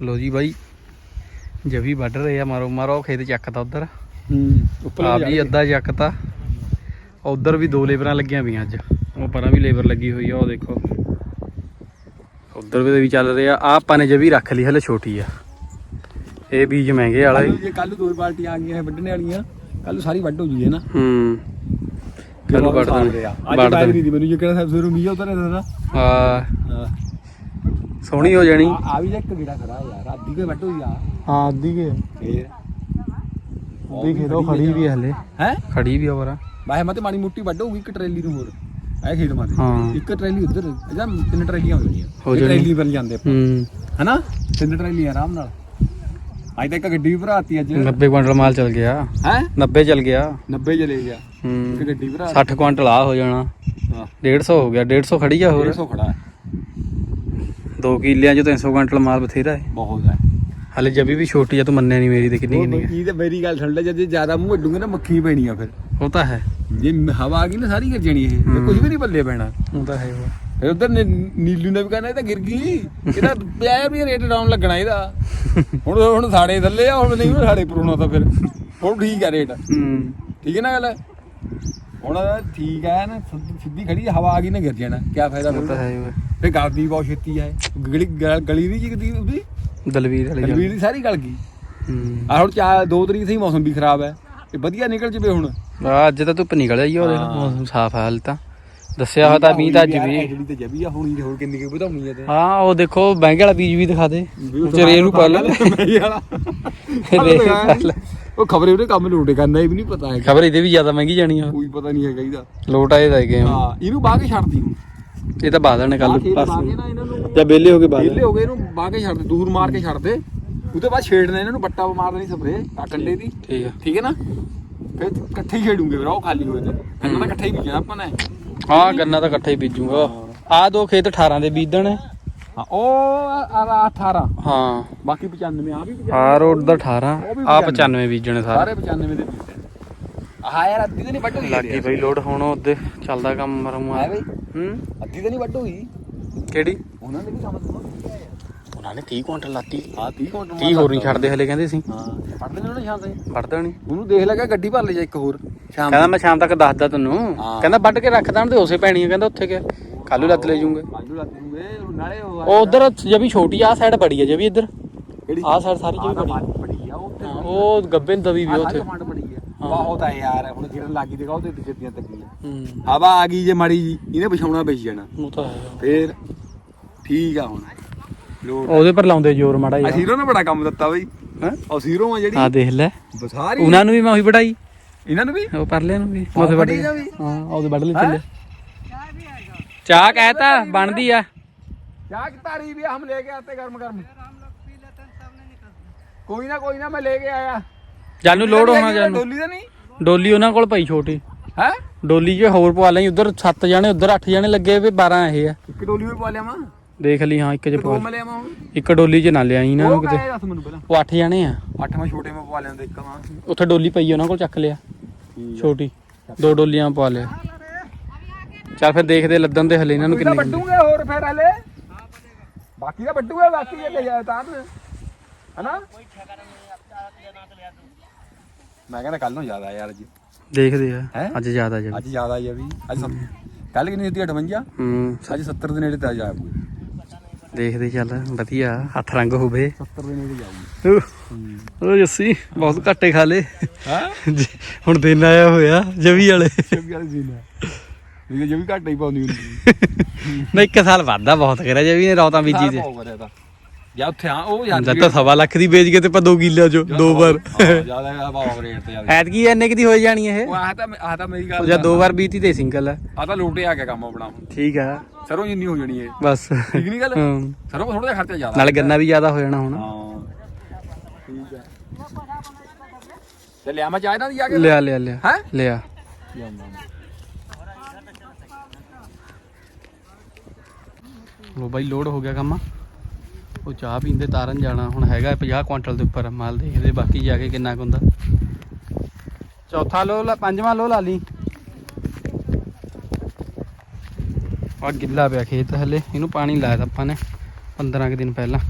ਲੋ ਜੀ ਬਾਈ ਜਵੀ ਵੱਢ ਰਹੇ ਆ ਮਾਰੋ ਮਾਰੋ ਖੇਤ ਚੱਕਤਾ ਉਧਰ। ਹੂੰ ਆ ਵੀ ਅੱਧਾ ਚੱਕਤਾ। ਉਧਰ ਵੀ ਦੋ ਲੇਬਰਾਂ ਲੱਗੀਆਂ ਪਈਆਂ ਅੱਜ। ਉਹ ਪਰਾਂ ਵੀ ਲੇਬਰ ਲੱਗੀ ਹੋਈ ਆ ਉਹ ਦੇਖੋ। ਉਧਰ ਵੀ ਵੀ ਚੱਲ ਰਿਹਾ ਆ। ਆਪਾਂ ਨੇ ਜਵੀ ਰੱਖ ਲਈ ਹਲੇ ਛੋਟੀ ਆ। ਇਹ ਬੀਜ ਮਹਿੰਗੇ ਵਾਲਾ ਜੇ ਕੱਲ ਦੋ ਬਾਲਟੀਆਂ ਆ ਗਈਆਂ ਵੱਢਣੇ ਵਾਲੀਆਂ ਕੱਲ ਸਾਰੀ ਵੱਢ ਹੋ ਜੂਗੀ ਹੈ ਨਾ? ਹੂੰ। ਕੱਲ ਵੱਢ ਦੇਣ। ਅੱਜ ਦੇਣ। ਨਹੀਂ ਦੀ ਮੈਨੂੰ ਜੇ ਕਿਹੜਾ ਸਾਹਿਬ ਸਵੇਰੋਂ ਮੀਂਹ ਉਤਰ ਰਿਹਾ ਨਾ। ਹਾਂ। ਹਾਂ। ਸੋਹਣੀ ਹੋ ਜਾਣੀ। ਆ ਵੀ ਜੇ ਇੱਕ ਗੇੜਾ ਖੜਾ ਯਾਰ ਅੱਧੀ ਵੱਢ ਹੋਈ ਆ। ਹਾਂ ਅੱਧੀ ਕੇ। ਫੇਰ। ਅੱਧੀ ਖੇਤੋਂ ਖੜੀ ਵੀ ਆ ਹਲੇ। ਹੈ? ਖੜੀ ਵੀ ਆ ਹੋਰ ਬਾਹੇ ਮਤੇ ਮਾੜੀ ਮੁੱਟੀ ਵੱਢ ਹੋਊਗੀ ਇੱਕ ਟਰੈਲੀ ਨੂੰ ਹੋਰ। ਐ ਖੇਤ ਮਾਤੇ ਹਾਂ। ਇੱਕ ਟਰੈਲੀ ਉਧਰ ਜਾਂ ਤਿੰਨ ਟਰੈਲੀਆਂ ਹੋ ਜਾਣੀਆਂ। ਹੋ ਇੱਕ ਜਾਣੀ। ਟਰੈਲੀ ਬਣ ਜਾਂਦੇ ਆਪਾਂ। ਹੂੰ। ਹਨਾ? ਤਿੰਨ ਟਰੈਲੀਆਂ ਆਰਾਮ ਨਾਲ। ਅੱਜ ਤੱਕ ਗੱਡੀ ਵੀ ਭਰਾਤੀ ਅੱਜ 90 ਕੁਇੰਟਲ ਮਾਲ ਚਲ ਗਿਆ ਹੈ 90 ਚਲ ਗਿਆ 90 ਚਲੇ ਗਿਆ ਇੱਕ ਹੂੰ ਗੱਡੀ ਭਰਾ 60 ਕੁਇੰਟਲ ਆ ਹੋ ਜਾਣਾ ਹਾਂ 150 ਹੋ ਗਿਆ 150 ਖੜੀ ਆ ਹੋਰ 150 ਖੜਾ ਹੈ 2 ਕਿੱਲਿਆਂ ਚ 300 ਕੁਇੰਟਲ ਮਾਲ ਬਥੇਰਾ ਹੈ ਬਹੁਤ ਹੈ ਹਲੇ ਜਬੀ ਵੀ ਛੋਟੀ ਆ ਤੂੰ ਮੰਨਿਆ ਨਹੀਂ ਮੇਰੀ ਤੇ ਕਿੰਨੀ ਕਿੰਨੀ ਹੈ ਕੀ ਤੇ ਮੇਰੀ ਗੱਲ ਸੁਣ ਲੈ ਜਦ ਜੇ ਜ਼ਿਆਦਾ ਮੂੰਹ ਅੱਡੂਗੇ ਨਾ ਮੱਖੀ ਪੈਣੀ ਆ ਫਿਰ ਉਹ ਤਾਂ ਹੈ ਜੇ ਹਵਾ ਆ ਗਈ ਨਾ ਸਾਰੀ ਗਿਰ ਜਾਣੀ ਇਹ ਤੇ ਕੁਝ ਵੀ ਨਹੀਂ ਫਿਰ ਉਧਰ ਨੀਲੂ ਨੇ ਵੀ ਕਹਿਣਾ ਇਹ ਤਾਂ ਗਿਰ ਗਈ। ਇਹਦਾ ਪਿਆ ਵੀ ਰੇਟ ਡਾਊਨ ਲੱਗਣਾ ਇਹਦਾ। ਹੁਣ ਹੁਣ ਸਾੜੇ ਥੱਲੇ ਆ ਹੁਣ ਨਹੀਂ ਹੁਣ ਸਾਡੇ ਪਰੋਣਾ ਤਾਂ ਫਿਰ। ਹੁਣ ਠੀਕ ਆ ਰੇਟ। ਹੂੰ। ਠੀਕ ਹੈ ਨਾ ਗੱਲ? ਹੁਣ ਠੀਕ ਹੈ ਨਾ ਸਿੱਧ- ਖੜੀ ਆ, ਹਵਾ ਆ ਗਈ ਨਾ ਗਿਰ ਜਾਣਾ। ਕੀ ਫਾਇਦਾ ਉਹ ਤਾਂ ਫਿਰ? ਹੈ ਉਹ। ਫੇ ਗਲਦੀ ਬਹੁਤ ਛੇਤੀ ਹੈ ਗਲੀ ਗਲ- ਦੀ ਜਿਗਦੀ ਉਹਦੀ? ਦਲਵੀਰ ਵਾਲੀ ਗੱਲ। ਦੀ ਸਾਰੀ ਗਲ ਗਈ। ਹੂੰ। ਆ ਹੁਣ ਚਾ 2 ਤਰੀਕ ਸੇ ਮੌਸਮ ਵੀ ਖਰਾਬ ਹੈ ਤੇ ਵਧੀਆ ਨਿਕਲ ਜਵੇ ਹੁਣ। ਆ ਅੱਜ ਤਾਂ ਧੁੱਪ ਨਿਕਲ ਆਈ ਉਹ ਦੇਖ ਹਾਂ। ਮੌਸਮ ਸਾਫ਼ ਹਾਲ ਤਾਂ। ਦੱਸਿਆ ਹੋਇਆ ਤਾਂ ਮੀਂਹ ਤਾਂ ਅੱਜ ਵੀ। ਜਿਹੜੀ ਤੇ ਜਬੀ ਆ ਹੋਣੀ ਤੇ ਹੋਰ ਕਿੰਨੀ ਕੁ ਵਧਾਉਣੀ ਹੈ ਤੇ। ਹਾਂ ਉਹ ਦੇਖੋ ਬੈਂਕ ਵਾਲਾ ਬੀਜ ਵੀ ਦਿਖਾ ਦੇ। ਚਰੇ ਨੂੰ ਪਾ ਲੈ। ਉਹ ਖਬਰੇ ਉਹਨੇ ਕੰਮ ਲੋਟੇ ਕਰਨਾ ਇਹ ਵੀ ਨਹੀਂ ਪਤਾ ਹੈ ਖਬਰ ਇਹਦੇ ਵੀ ਜ਼ਿਆਦਾ ਮਹਿੰਗੀ ਜਾਣੀ ਆ। ਕੋਈ ਪਤਾ ਨਹੀਂ ਹੈਗਾ ਇਹਦਾ। ਲੋਟ ਆਏ ਦਾ ਗਏ ਹਾਂ ਇਹਨੂੰ ਬਾਹ ਕੇ ਛੱਡਦੀ ਹੁਣ। ਇਹ ਤਾਂ ਬਾਦਲ ਨੇ ਕੱਲ ਨੂੰ ਜਾਂ ਬੇਲੇ ਹੋ ਕੇ ਵਿਹਲੇ ਬਾਦਲ ਹੋ ਗਏ ਇਹਨੂੰ ਬਾਹ ਕੇ ਛੱਡ ਦੇ ਦੂਰ ਮਾਰ ਕੇ ਛੱਡ ਦੇ ਉਹਦੇ ਬਾਅਦ ਛੇੜਨਾ ਇਹਨਾਂ ਨੂੰ ਬੱਟਾ ਮਾਰ ਦੇਣੀ ਸਪਰੇ ਆ ਕੰਡੇ ਦੀ। ਠੀਕ ਆ। ਠੀਕ ਹੈ ਨਾ? ਫਿਰ ਇਕੱਠੇ ਹੀ ਛੇੜੂਗੇ ਫਿਰ ਉਹ ਖਾਲੀ ਹੋਏ ਤੇ ਇਹਨਾਂ ਦਾ ਇਕੱਠਾ ਹੀ ਬੀਜਣਾ ਆਪਾਂ ਨੇ। ਹਾਂ ਗੰਨਾ ਤਾਂ ਇਕੱਠਾ ਹੀ ਬੀਜੂਗਾ। ਆ ਦੋ ਖੇਤ 18 ਦੇ ਬੀਜਣ। ਹਾਂ ਉਹ ਆ 18 ਹਾਂ। ਬਾਕੀ 95 ਆ ਵੀ 95 ਆ ਰੋਡ ਦਾ 18 ਉਹ ਵੀ ਆ 95 95 ਬੀਜਣੇ ਸਾਰੇ। ਸਾਰੇ 95 ਦੇ ਬੀਜਦੇ ਆਹ ਯਾਰ ਅੱਧੀ ਤਾਂ ਨਹੀਂ ਵੱਢ ਹੋਈ ਲੱਗੀ ਬਈ ਲੋਡ ਹੁਣ ਉਹਦੇ ਚੱਲਦਾ ਕੰਮ ਮਰਮੂ ਹੈ ਬਈ। ਹੂੰ? ਅੱਧੀ ਤਾਂ ਨਹੀਂ ਵੱਢ ਹੋਈ। ਕਿਹੜੀ? ਉਹਨਾਂ ਨੇ ਵੀ ਕੰਮ ਸੁਣਾ ਉਹਨਾਂ ਨੇ 30 ਕੁਇੰਟਲ ਲਾਤੀ। ਹਾਂ 30 ਕੁਇੰਟਲ 30 ਹੋਰ ਨਹੀਂ ਛੱਡਦੇ ਹਲੇ ਕਹਿੰਦੇ ਸੀ। ਹਾਂ ਫੜਦੇ ਨੇ ਉਹਨੇ ਸ਼ਾਮ ਤੇ? ਵੜਦਾ ਨਹੀਂ। ਉਹਨੂੰ ਦੇਖ ਲੱਗਾ ਗੱਡੀ ਭਰ ਲੈ ਜਾ ਇੱਕ ਹੋਰ ਸ਼ਾਮ ਕਹਿੰਦਾ ਮੈਂ ਸ਼ਾਮ ਤੱਕ ਦੱਸਦਾ ਤੈਨੂੰ। ਕਹਿੰਦਾ ਵੱਢ ਕੇ ਰੱਖ ਦੇਣ ਤੇ ਉਸੇ ਪੈਣੀ ਆ ਕਹਿੰਦਾ ਉੱਥੇ ਕਿ ਕੱਲੂ ਲੱਤ ਲੈ ਜੂਗੇ ਆਜੂ ਲੱਗ ਦੂੰਗੇ ਨਾਲੇ ਉਹ ਉਧਰ ਜਬੀ ਛੋਟੀ ਆ ਸਾਈਡ ਬੜੀ ਆ ਜਬੀ ਇੱਧਰ। ਆ ਸਾਈਡ ਸਾਰੀ ਜਬੀ ਬੜੀ। ਆ ਉਹ ਗੱਬੇ ਦਵੀ ਵੀ ਆ ਉੱਥੇ। ਆ। ਬਹੁਤ ਆ ਯਾਰ ਹੁਣ ਜਿਹੜਾ ਲੱਗੀ ਦੇਗਾ ਉਹਦੇ ਤੇ ਜੱਦੀਆਂ ਤੱਕੀਆਂ। ਹਵਾ ਆ ਗਈ ਜੇ ਮਾੜੀ ਜੀ ਇਹਨੇ ਵਿਛਾਉਣਾ ਪਈ ਜਾਣਾ। ਉਹ ਤਾਂ ਹੈ। ਫੇਰ ਠੀਕ ਆ ਹੁਣ। ਲੋਡ ਉਹਦੇ ਪਰ ਲਾਉਂਦੇ ਜ਼ੋਰ ਮਾੜਾ ਜਿਹਾ। ਅਸੀਰੋ ਨੇ ਬੜਾ ਕੰਮ ਦਿੱਤਾ ਬਈ। ਹੈ? ਅਸੀਰੋ ਆ ਜਿਹੜੀ। ਆ ਦੇਖ ਲੈ। ਬਸਾਰੀ ਉਹਨਾਂ ਨੂੰ ਵੀ ਮੈਂ ਉਹੀ ਪੜਾਈ ਇਹਨਾਂ ਨੂੰ ਵੀ? ਉਹ ਪਰ ਲਿਆ ਨੂੰ ਵੀ। ਉਹਦੇ ਵੱਢ ਹਾਂ ਉਹਦੇ ਵੱਢ ਲਈ ਚੱਲੇ ਚਾਹ ਕਹਤਾ ਬਣਦੀ ਆ। ਚਾਹ ਤਾਰੀ ਵੀ ਹਮ ਲੈ ਕੇ ਆਤੇ ਗਰਮ ਗਰਮ। ਕੋਈ ਨਾ ਕੋਈ ਨਾ ਮੈਂ ਲੈ ਕੇ ਆਇਆ। ਜਾਨੂ ਲੋਡ ਹੋਣਾ ਜਾਨੂ ਡੋਲੀ ਤਾਂ ਨਹੀਂ? ਡੋਲੀ ਉਹਨਾਂ ਕੋਲ ਪਈ ਛੋਟੀ। ਹੈ? ਡੋਲੀ ਜੇ ਹੋਰ ਪਵਾ ਲਈ ਉਧਰ 7 ਜਾਣੇ ਉਧਰ 8 ਜਾਣੇ ਲੱਗੇ ਵੇ 12 ਇਹ ਆ। ਇੱਕ ਡੋਲੀ ਵੀ ਪਵਾ ਲਿਆ ਮੈਂ। ਦੇਖ ਲਈ ਹਾਂ ਇੱਕ ਚ ਦੋ ਪਵਾ ਮੈਂ ਇੱਕ ਡੋਲੀ ਚ ਨਾ ਲਿਆਈ ਨਾ ਕਿਤੇ। ਉਹ ਅੱਠ ਜਾਣੇ ਆ। ਅੱਠ ਮੈਂ ਛੋਟੇ ਮੈਂ ਪਵਾ ਲਿਆਂਦਾ ਇੱਕ ਮਾਂ ਉੱਥੇ ਡੋਲੀ ਪਈ ਉਹਨਾਂ ਕੋਲ ਚੱਕ ਲਿਆ। ਛੋਟੀ। ਦੋ ਡੋਲੀਆਂ ਪਾ ਲਿਆ। ਚੱਲ ਫਿਰ ਦੇਖਦੇ ਲੱਦਣ ਦੇ ਹਲੇ ਇਹਨਾਂ ਨੂੰ ਕਿੰਨੇ ਕਿੰਨੇ ਹੋਰ ਫਿਰ ਹਲੇ। ਬਾਕੀ ਦਾ ਵੱਡੂਗੇ ਬਾਕੀ ਜੇ ਲੈ ਜਾਏ ਤਾਂ ਹਨਾ? ਮੈਂ ਕਹਿੰਦਾ ਕੱਲ ਨੂੰ ਜ਼ਿਆਦਾ ਯਾਰ ਅੱਜ। ਦੇਖਦੇ ਆ। ਅੱਜ ਜ਼ਿਆਦਾ ਅੱਜ ਜ਼ਿਆਦਾ ਹੀ ਅੱਜ ਕੱਲ ਕਿੰਨੀ ਹੁੰਦੀ 58 ਹੂੰ ਅੱਜ 70 ਦੇ ਨੇੜੇ ਤਾਂ ਜਾਊਗੀ ਦੇਖਦੇ ਚੱਲ ਵਧੀਆ ਹੱਥ ਰੰਗ ਹੋਵੇ। 70 ਦੇ ਨੇੜੇ ਜਾਊਗੀ ਓ ਜੱਸੀ ਬਹੁਤ ਘੱਟੇ ਖਾ ਲੇ। ਹਾਂ? ਹੁਣ ਦਿਨ ਆਇਆ ਹੋਇਆ ਜਵੀ ਵਾਲੇ। ਚੰਗੀ ਵਾਲੀ ਜੇ ਵੀ ਘੱਟ ਹੀ ਪਾਉਂਦੀ ਹੁੰਦੀ। ਨਾ ਇੱਕ ਸਾਲ ਵਾਧਾ ਬਹੁਤ ਕਰਿਆ ਜਵੀ ਨੇ ਰੌਤਾਂ ਬੀਜੀ ਤਾਂ। ਜਾਂ ਉੱਥੇ ਹਾਂ ਉਹ ਜਾਂਦੀ ਜਦ ਤਾਂ ਸਵਾ ਲੱਖ ਦੀ ਵੇਚ ਕੇ ਤੇ ਆਪਾਂ 2 ਕਿੱਲਿਆਂ ਚੋਂ ਦੋ ਵਾਰ। ਜ਼ਿਆਦਾ ਭਾਵ ਰੇਟ ਤੇ ਜ਼ਿਆਦਾ ਐਤਕੀ ਇੰਨੇ ਕਿ ਦੀ ਹੋ ਜਾਣੀ ਇਹ? ਉਹ ਆਹ ਤਾਂ ਆਹ ਤਾਂ ਮੇਰੀ ਉਹ ਗੱਲ ਜਾਂ ਦੋ ਵਾਰ ਬੀਤੀ ਤੇ ਸਿੰਗਲ ਹੈ ਆ ਤਾਂ ਲੋਟੇ ਆ ਗਿਆ ਕੰਮ ਆਪਣਾ। ਹੁਣ ਠੀਕ ਆ। ਸਰੋਂ ਜਿੰਨੀ ਹੋ ਜਾਣੀ ਹੈ ਬਸ। ਠੀਕ ਨਹੀਂ ਗੱਲ? ਹਾਂ। ਸਰੋਂ ਥੋੜਾ ਜਿਹਾ ਖਰਚਾ ਜ਼ਿਆਦਾ ਨਾਲ ਗੰਨਾ ਵੀ ਜ਼ਿਆਦਾ ਹੋ ਜਾਣਾ ਹੁਣ। ਹਾਂ। ਠੀਕ ਹੈ ਤੇ ਲਿਆ ਮੈਂ ਚਾਹ ਇਹਨਾਂ ਦੀ ਆ ਕੇ? ਲਿਆ ਲਿਆ ਲਿਆ। ਹੈ? ਲਿਆ। ਲੋ ਬਾਈ ਲੋਡ ਹੋ ਗਿਆ ਕੰਮ। ਉਹ ਚਾਹ ਪੀਂਦੇ ਤਾਰਨ ਜਾਣਾ, ਹੁਣ ਹੈਗਾ 50 ਕੁਇੰਟਲ ਦੇ ਉੱਪਰ ਮਾਲ ਦੇਖਦੇ ਬਾਕੀ ਜਾ ਕੇ ਕਿੰਨਾ ਕੁ ਹੁੰਦਾ। ਚੌਥਾ ਲੋ ਲਾ, ਪੰਜਵਾਂ ਲੋ ਲਾ ਲਈ। ਆ ਗਿੱਲਾ ਪਿਆ ਖੇਤ ਹਲੇ, ਇਹਨੂੰ ਪਾਣੀ ਲਾਇਆ ਆਪਾਂ ਨੇ 15 ਕੁ ਦਿਨ ਪਹਿਲਾਂ।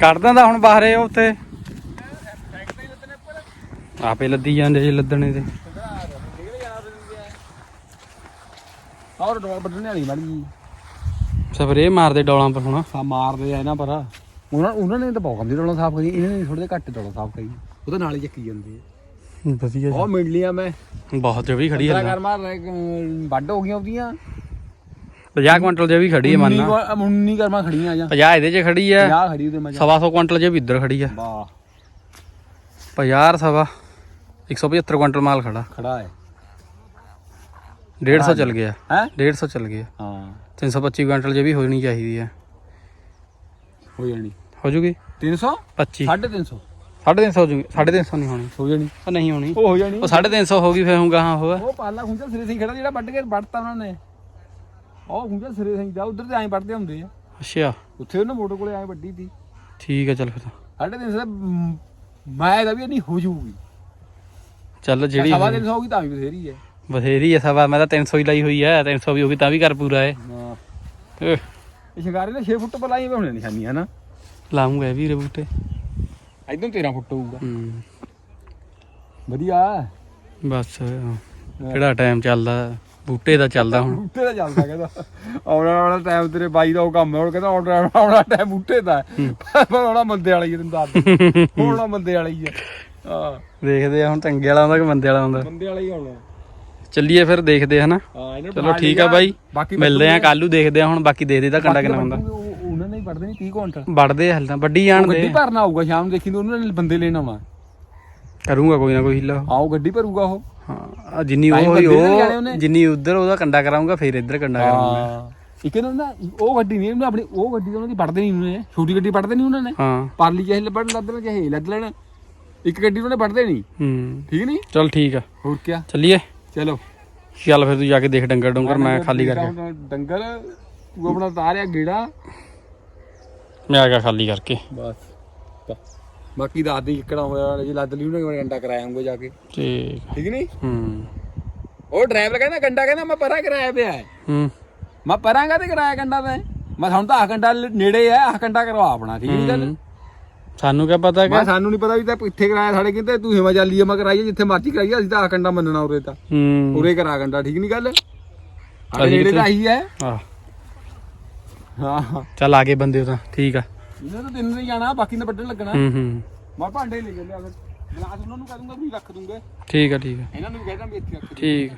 ਕੱਢ ਦਿੰਦਾ ਹੁਣ ਬਾਹਰੇ ਉਹ ਉੱਥੇ ਆਪੇ ਲੱਦੀ ਜਾਂਦੇ ਜੇ ਲੱਦਣੇ ਤੇ। ਔਰ ਡੋਲ ਵੱਢਣੇ ਵਾਲੀ ਮਾੜੀ ਸਪਰੇ ਮਾਰਦੇ ਡੋਲਾਂ ਪਰ ਹੁਣ। ਸਾ ਮਾਰਦੇ ਆ ਇਹਨਾਂ ਪਰ। ਉਹਨਾਂ ਉਹਨਾਂ ਨੇ ਤਾਂ ਬਹੁਤ ਕੰਮ ਦੀ ਡੋਲਾਂ ਸਾਫ਼ ਕਰੀ ਇਹਨਾਂ ਨੇ ਥੋੜੇ ਜਿਹਾ ਘੱਟ ਡੋਲਾਂ ਸਾਫ਼ ਕਰੀ ਉਹ ਤਾਂ ਨਾਲ ਹੀ ਚੱਕੀ ਜਾਂਦੇ ਆ। ਵਧੀਆ ਉਹ ਮਿਲ ਲੀਆਂ ਮੈਂ। ਬਹੁਤ ਜਵੀ ਖੜੀ ਹੈ ਘਰ ਮਾਰ ਵੱਡ ਹੋ ਗਈਆਂ ਉਹਦੀਆਂ। 50 ਕੁਇੰਟਲ ਜੇ ਵੀ ਖੜੀ ਹੈ ਮੰਨਣਾ 19 ਕਰਮਾਂ ਖੜੀਆਂ ਆ ਜਾਂ 50 ਇਹਦੇ 'ਚ ਖੜੀ ਹੈ 50 ਖੜੀ ਉਹਦੇ ਮੈਂ ਜਾ ਸਵਾ ਸੌ ਕੁਇੰਟਲ ਜੇ ਵੀ ਇੱਧਰ ਖੜੀ ਹੈ ਵਾਹ 50 ਸਵਾ 175 ਕੁਇੰਟਲ ਮਾਲ ਖੜਾ ਖੜਾ ਹੈ 150 ਚੱਲ ਗਿਆ ਹੈ 150 ਚੱਲ ਗਿਆ ਹਾਂ 325 ਕੁਇੰਟਲ ਜੇ ਵੀ ਹੋਣੀ ਚਾਹੀਦੀ ਹੈ ਹੋ ਜਾਣੀ ਹੋ ਜੂਗੀ 300 25 350 350 ਹੋ ਜੂਗੀ 350 ਨਹੀਂ ਹੋਣੀ ਹੋ ਜਾਣੀ ਉਹ ਨਹੀਂ ਹੋਣੀ ਉਹ ਹੋ ਜਾਣੀ ਉਹ 350 ਹੋ ਗਈ ਫੇਰ ਹੁਣ ਗਾਹਾਂ ਹੋਇਆ ਉਹ ਪਾਲਾ ਖੁੰਝਾ ਸਿਰੇ ਸਿੰਘ ਖੜਾ ਜਿਹੜਾ ਵੱਢ ਕੇ ਵੱਢਤਾ ਉਹਨਾਂ ਨੇ ਉਹ ਖੁੰਝਾ ਸਿਰੇ ਸਿੰਘ ਦਾ ਉਧਰ ਤੇ ਐਂ ਵੱਢਦੇ ਹੁੰਦੇ ਆ। ਅੱਛਾ। ਉੱਥੇ ਉਹਨਾਂ ਮੋਟਰ ਕੋਲੇ ਐਂ ਵੱਢੀ ਤੀ। ਠੀਕ ਹੈ ਚੱਲ ਫਿਰ ਤਾਂ। ਸਾਢੇ ਤਿੰਨ ਸੌ ਦਾ, ਮ, ਦਾ ਵੀ ਨਹੀਂ ਹੋ ਜੂਗੀ ਚੱਲ ਜਿਹੜੀ ਸਵਾ ਤਿੰਨ ਸੌ ਹੋਊਗੀ ਤਾਂ ਵੀ ਬਥੇਰੀ ਹੈ ਬਥੇਰੀ ਹੈ ਸਵਾ ਮੈਂ ਤਾਂ 300 ਹੀ ਲਾਈ ਹੋਈ ਹੈ 300 ਵੀ ਹੋ ਗਈ ਤਾਂ ਵੀ ਕਰ ਪੂਰਾ ਹੈ। ਇਹ ਸ਼ਿੰਗਾਰੇ ਨੇ 6 ਫੁੱਟ ਪਰ ਲਾਈ ਹੋਣੀ ਨਿਸ਼ਾਨੀ ਹੈ ਨਾ ਲਾਉਂਗਾ ਇਹ ਵੀ ਰੇ ਬੂਟੇ। ਇਦੋਂ 13 ਫੁੱਟ ਹੋਊਗਾ। ਹੂੰ। ਵਧੀਆ। ਬਸ ਕਿਹੜਾ ਟਾਈਮ ਚੱਲਦਾ? ਬੂਟੇ ਦਾ ਚੱਲਦਾ ਹੁਣ। ਬੂਟੇ ਦਾ ਚੱਲਦਾ ਕਹਿੰਦਾ। ਆਉਣਾ ਵਾਲਾ ਟਾਈਮ ਤੇਰੇ ਬਾਈ ਦਾ ਉਹ ਕੰਮ ਹੈ ਉਹ ਕਹਿੰਦਾ ਆਉਣਾ ਆਉਣਾ ਟਾਈਮ ਬੂਟੇ ਦਾ। ਪਰ ਆਉਣਾ ਮੰਦੇ ਵਾਲੀ ਤੈਨੂੰ ਦੱਸ ਦਿੰਦਾ। ਹੁਣ ਮੰਦੇ ਵਾਲੀ ਹੈ। ਹਾਂ। ਦੇਖਦੇ ਆ ਹੁਣ ਚੰਗੇ ਵਾਲਾ ਆਉਂਦਾ ਕਿ ਮੰਦੇ ਵਾਲਾ ਆਉਂਦਾ। ਮੰਦੇ ਵਾਲਾ ਹੀ ਆਉਣਾ। ਚੱਲੀਏ ਫਿਰ ਦੇਖਦੇ ਆ ਹਨਾ। ਨੂੰ ਚਲੋ ਠੀਕ ਆ। ਬਾਈ। ਮਿਲਦੇ ਆ ਕੱਲੂ ਦੇਖਦੇ ਆ ਹੁਣ ਬਾਕੀ ਦੇ ਦੇ ਦਾ ਕੰਡਾ ਕਿੰਨਾ ਹੁੰਦਾ ਉਹ- ਉਹਨਾਂ ਨੇ ਹੀ ਵੱਢਦੇ ਨਹੀਂ 30 ਕੁਇੰਟਲ। ਵੜਦੇ ਆ ਹਲ ਤਾਂ ਵੱਡੀ ਜਾਣ ਗੱਡੀ ਦੇ। ਭਰਨਾ ਆਊਗਾ ਸ਼ਾਮ ਨੂੰ ਦੇਖੀ ਤੇ ਉਹਨਾਂ ਨੇ ਬੰਦੇ ਲੈਣ ਆਉਣਾ। ਕਰੂੰਗਾ ਕੋਈ ਨਾ ਕੋਈ ਹਿੱਲਾ। ਆਓ ਗੱਡੀ ਭਰੂਗਾ ਉਹ। ਹਾਂ। ਜਿੰਨੀ ਉਹ ਹੋਈ। ਉਹ ਜਿੰਨੀ ਉਧਰ ਉਹਦਾ ਕੰਡਾ ਕਰਾਉਂਗਾ ਫਿਰ ਇੱਧਰ ਕੰਡਾ ਕਰਾਉਂਗਾ ਹਾਂ ਇੱਕ ਇਹਨਾਂ ਨਾ ਉਹ ਗੱਡੀ ਨਹੀਂ ਆਪਣੀ ਉਹ ਗੱਡੀ ਉਹਨਾਂ ਦੀ ਵੱਢਦੇ ਨਹੀਂ ਉਹਨੇ। ਛੋਟੀ ਗੱਡੀ ਵੱਢਦੇ ਨਹੀਂ ਉਹਨਾਂ ਨੇ। ਹਾਂ। ਪਰਲੀ ਚਾਹੇ ਲੱਭਣ ਲੱਦ ਲੈਣ ਚਾਹੇ ਲੱਦ ਲੈਣ। ਇੱਕ ਗੱਡੀ ਉਹਨਾਂ ਨੇ ਵੱਢਦੇ ਨਹੀਂ। ਹੂੰ। ਠੀਕ ਨਹੀਂ? ਚਲ ਠੀਕ ਆ। ਹੋਰ ਕੀ ਚੱਲੀਏ। ਚਲੋ। ਚੱਲ ਫਿਰ ਤੂੰ ਜਾ ਕੇ ਦੇਖ ਡੰਗਰ ਡੰਗਰ ਮੈਂ ਖਾਲੀ ਕਰਕੇ। ਡੰਗਰ ਤੂੰ ਆਪਣਾ ਤਾਰਿਆ ਗੇੜਾ। ਮੈਂ ਆ ਗਿਆ ਖਾਲੀ ਕਰਕੇ। ਬਸ। ਬਾਕੀ ਦੱਸ ਦੇ ਕਿਹੜਾ ਹੋਇਆ ਜੇ ਲੱਦ ਲਈ ਉਹਨੇ ਗੰਡਾ ਕਰਾਇਆ ਹੋਊਗਾ ਜਾ ਕੇ। ਠੀਕ। ਠੀਕ ਨਹੀਂ? ਹੂੰ। ਉਹ ਡਰਾਈਵਰ ਕਹਿੰਦਾ ਗੰਡਾ ਕਹਿੰਦਾ ਮੈਂ ਪਰਾਂ ਕਰਾਇਆ ਪਿਆ ਹੈ। ਹੂੰ। ਮੈਂ ਪਰਾਂਗਾ ਤੇ ਕਰਾਇਆ ਗੰਡਾ ਤੇ ਮੈਂ ਸਾਨੂੰ ਤਾਂ ਆਹ ਗੰਡਾ ਨੇੜੇ ਆ ਆਹ ਗੰਡਾ ਕਰਵਾ ਆਪਣਾ ਠੀਕ ਨਹੀਂ ਗੱਲ? ਹੂੰ। ਸਾਨੂੰ ਕੀ ਪਤਾ ਕਿ ਮੈਂ ਸਾਨੂੰ ਨਹੀਂ ਪਤਾ ਵੀ ਤਾਂ ਇੱਥੇ ਕਰਾਇਆ ਸਾਡੇ ਕਹਿੰਦੇ ਤੂੰ ਹਿਮਾ ਚੱਲੀ ਮੈਂ ਕਰਾਈਏ ਜਿੱਥੇ ਮਰਜ਼ੀ ਕਰਾਈਏ ਅਸੀਂ ਤਾਂ ਆਹ ਗੰਡਾ ਮੰਨਣਾ ਉਰੇ ਤਾਂ। ਹੂੰ। ਉਰੇ ਕਰਾ ਗੰਡਾ ਠੀਕ ਨਹੀਂ ਗੱਲ? ਅਸੀਂ ਨੇੜੇ ਤਾਂ ਆਹੀ ਹੈ। ਆਹ। ਹਾਂ। ਚੱਲ ਆ ਗਏ ਬੰਦੇ ਤਾਂ ਠੀਕ ਆ। ਇਹਨਾਂ ਤਾਂ ਦਿਨ ਜਾਣਾ ਬਾਕੀ ਨੇ ਵੱਢਣ ਲੱਗਣਾ। ਹੂੰ ਹੂੰ। ਮੈਂ ਭਾਂਡੇ ਲੈ ਜਾਂਦੇ ਆ ਫਿਰ ਗਲਾਸ ਉਹਨਾਂ ਨੂੰ ਕਹਿ ਦੂੰਗਾ ਵੀ ਰੱਖ ਦੂੰਗੇ। ਠੀਕ ਆ ਠੀਕ ਆ। ਇਹਨਾਂ ਨੂੰ ਵੀ ਕਹਿ ਦਾਂ ਵੀ ਇੱਥੇ ਰੱਖ ਦਿਓ। ਠੀਕ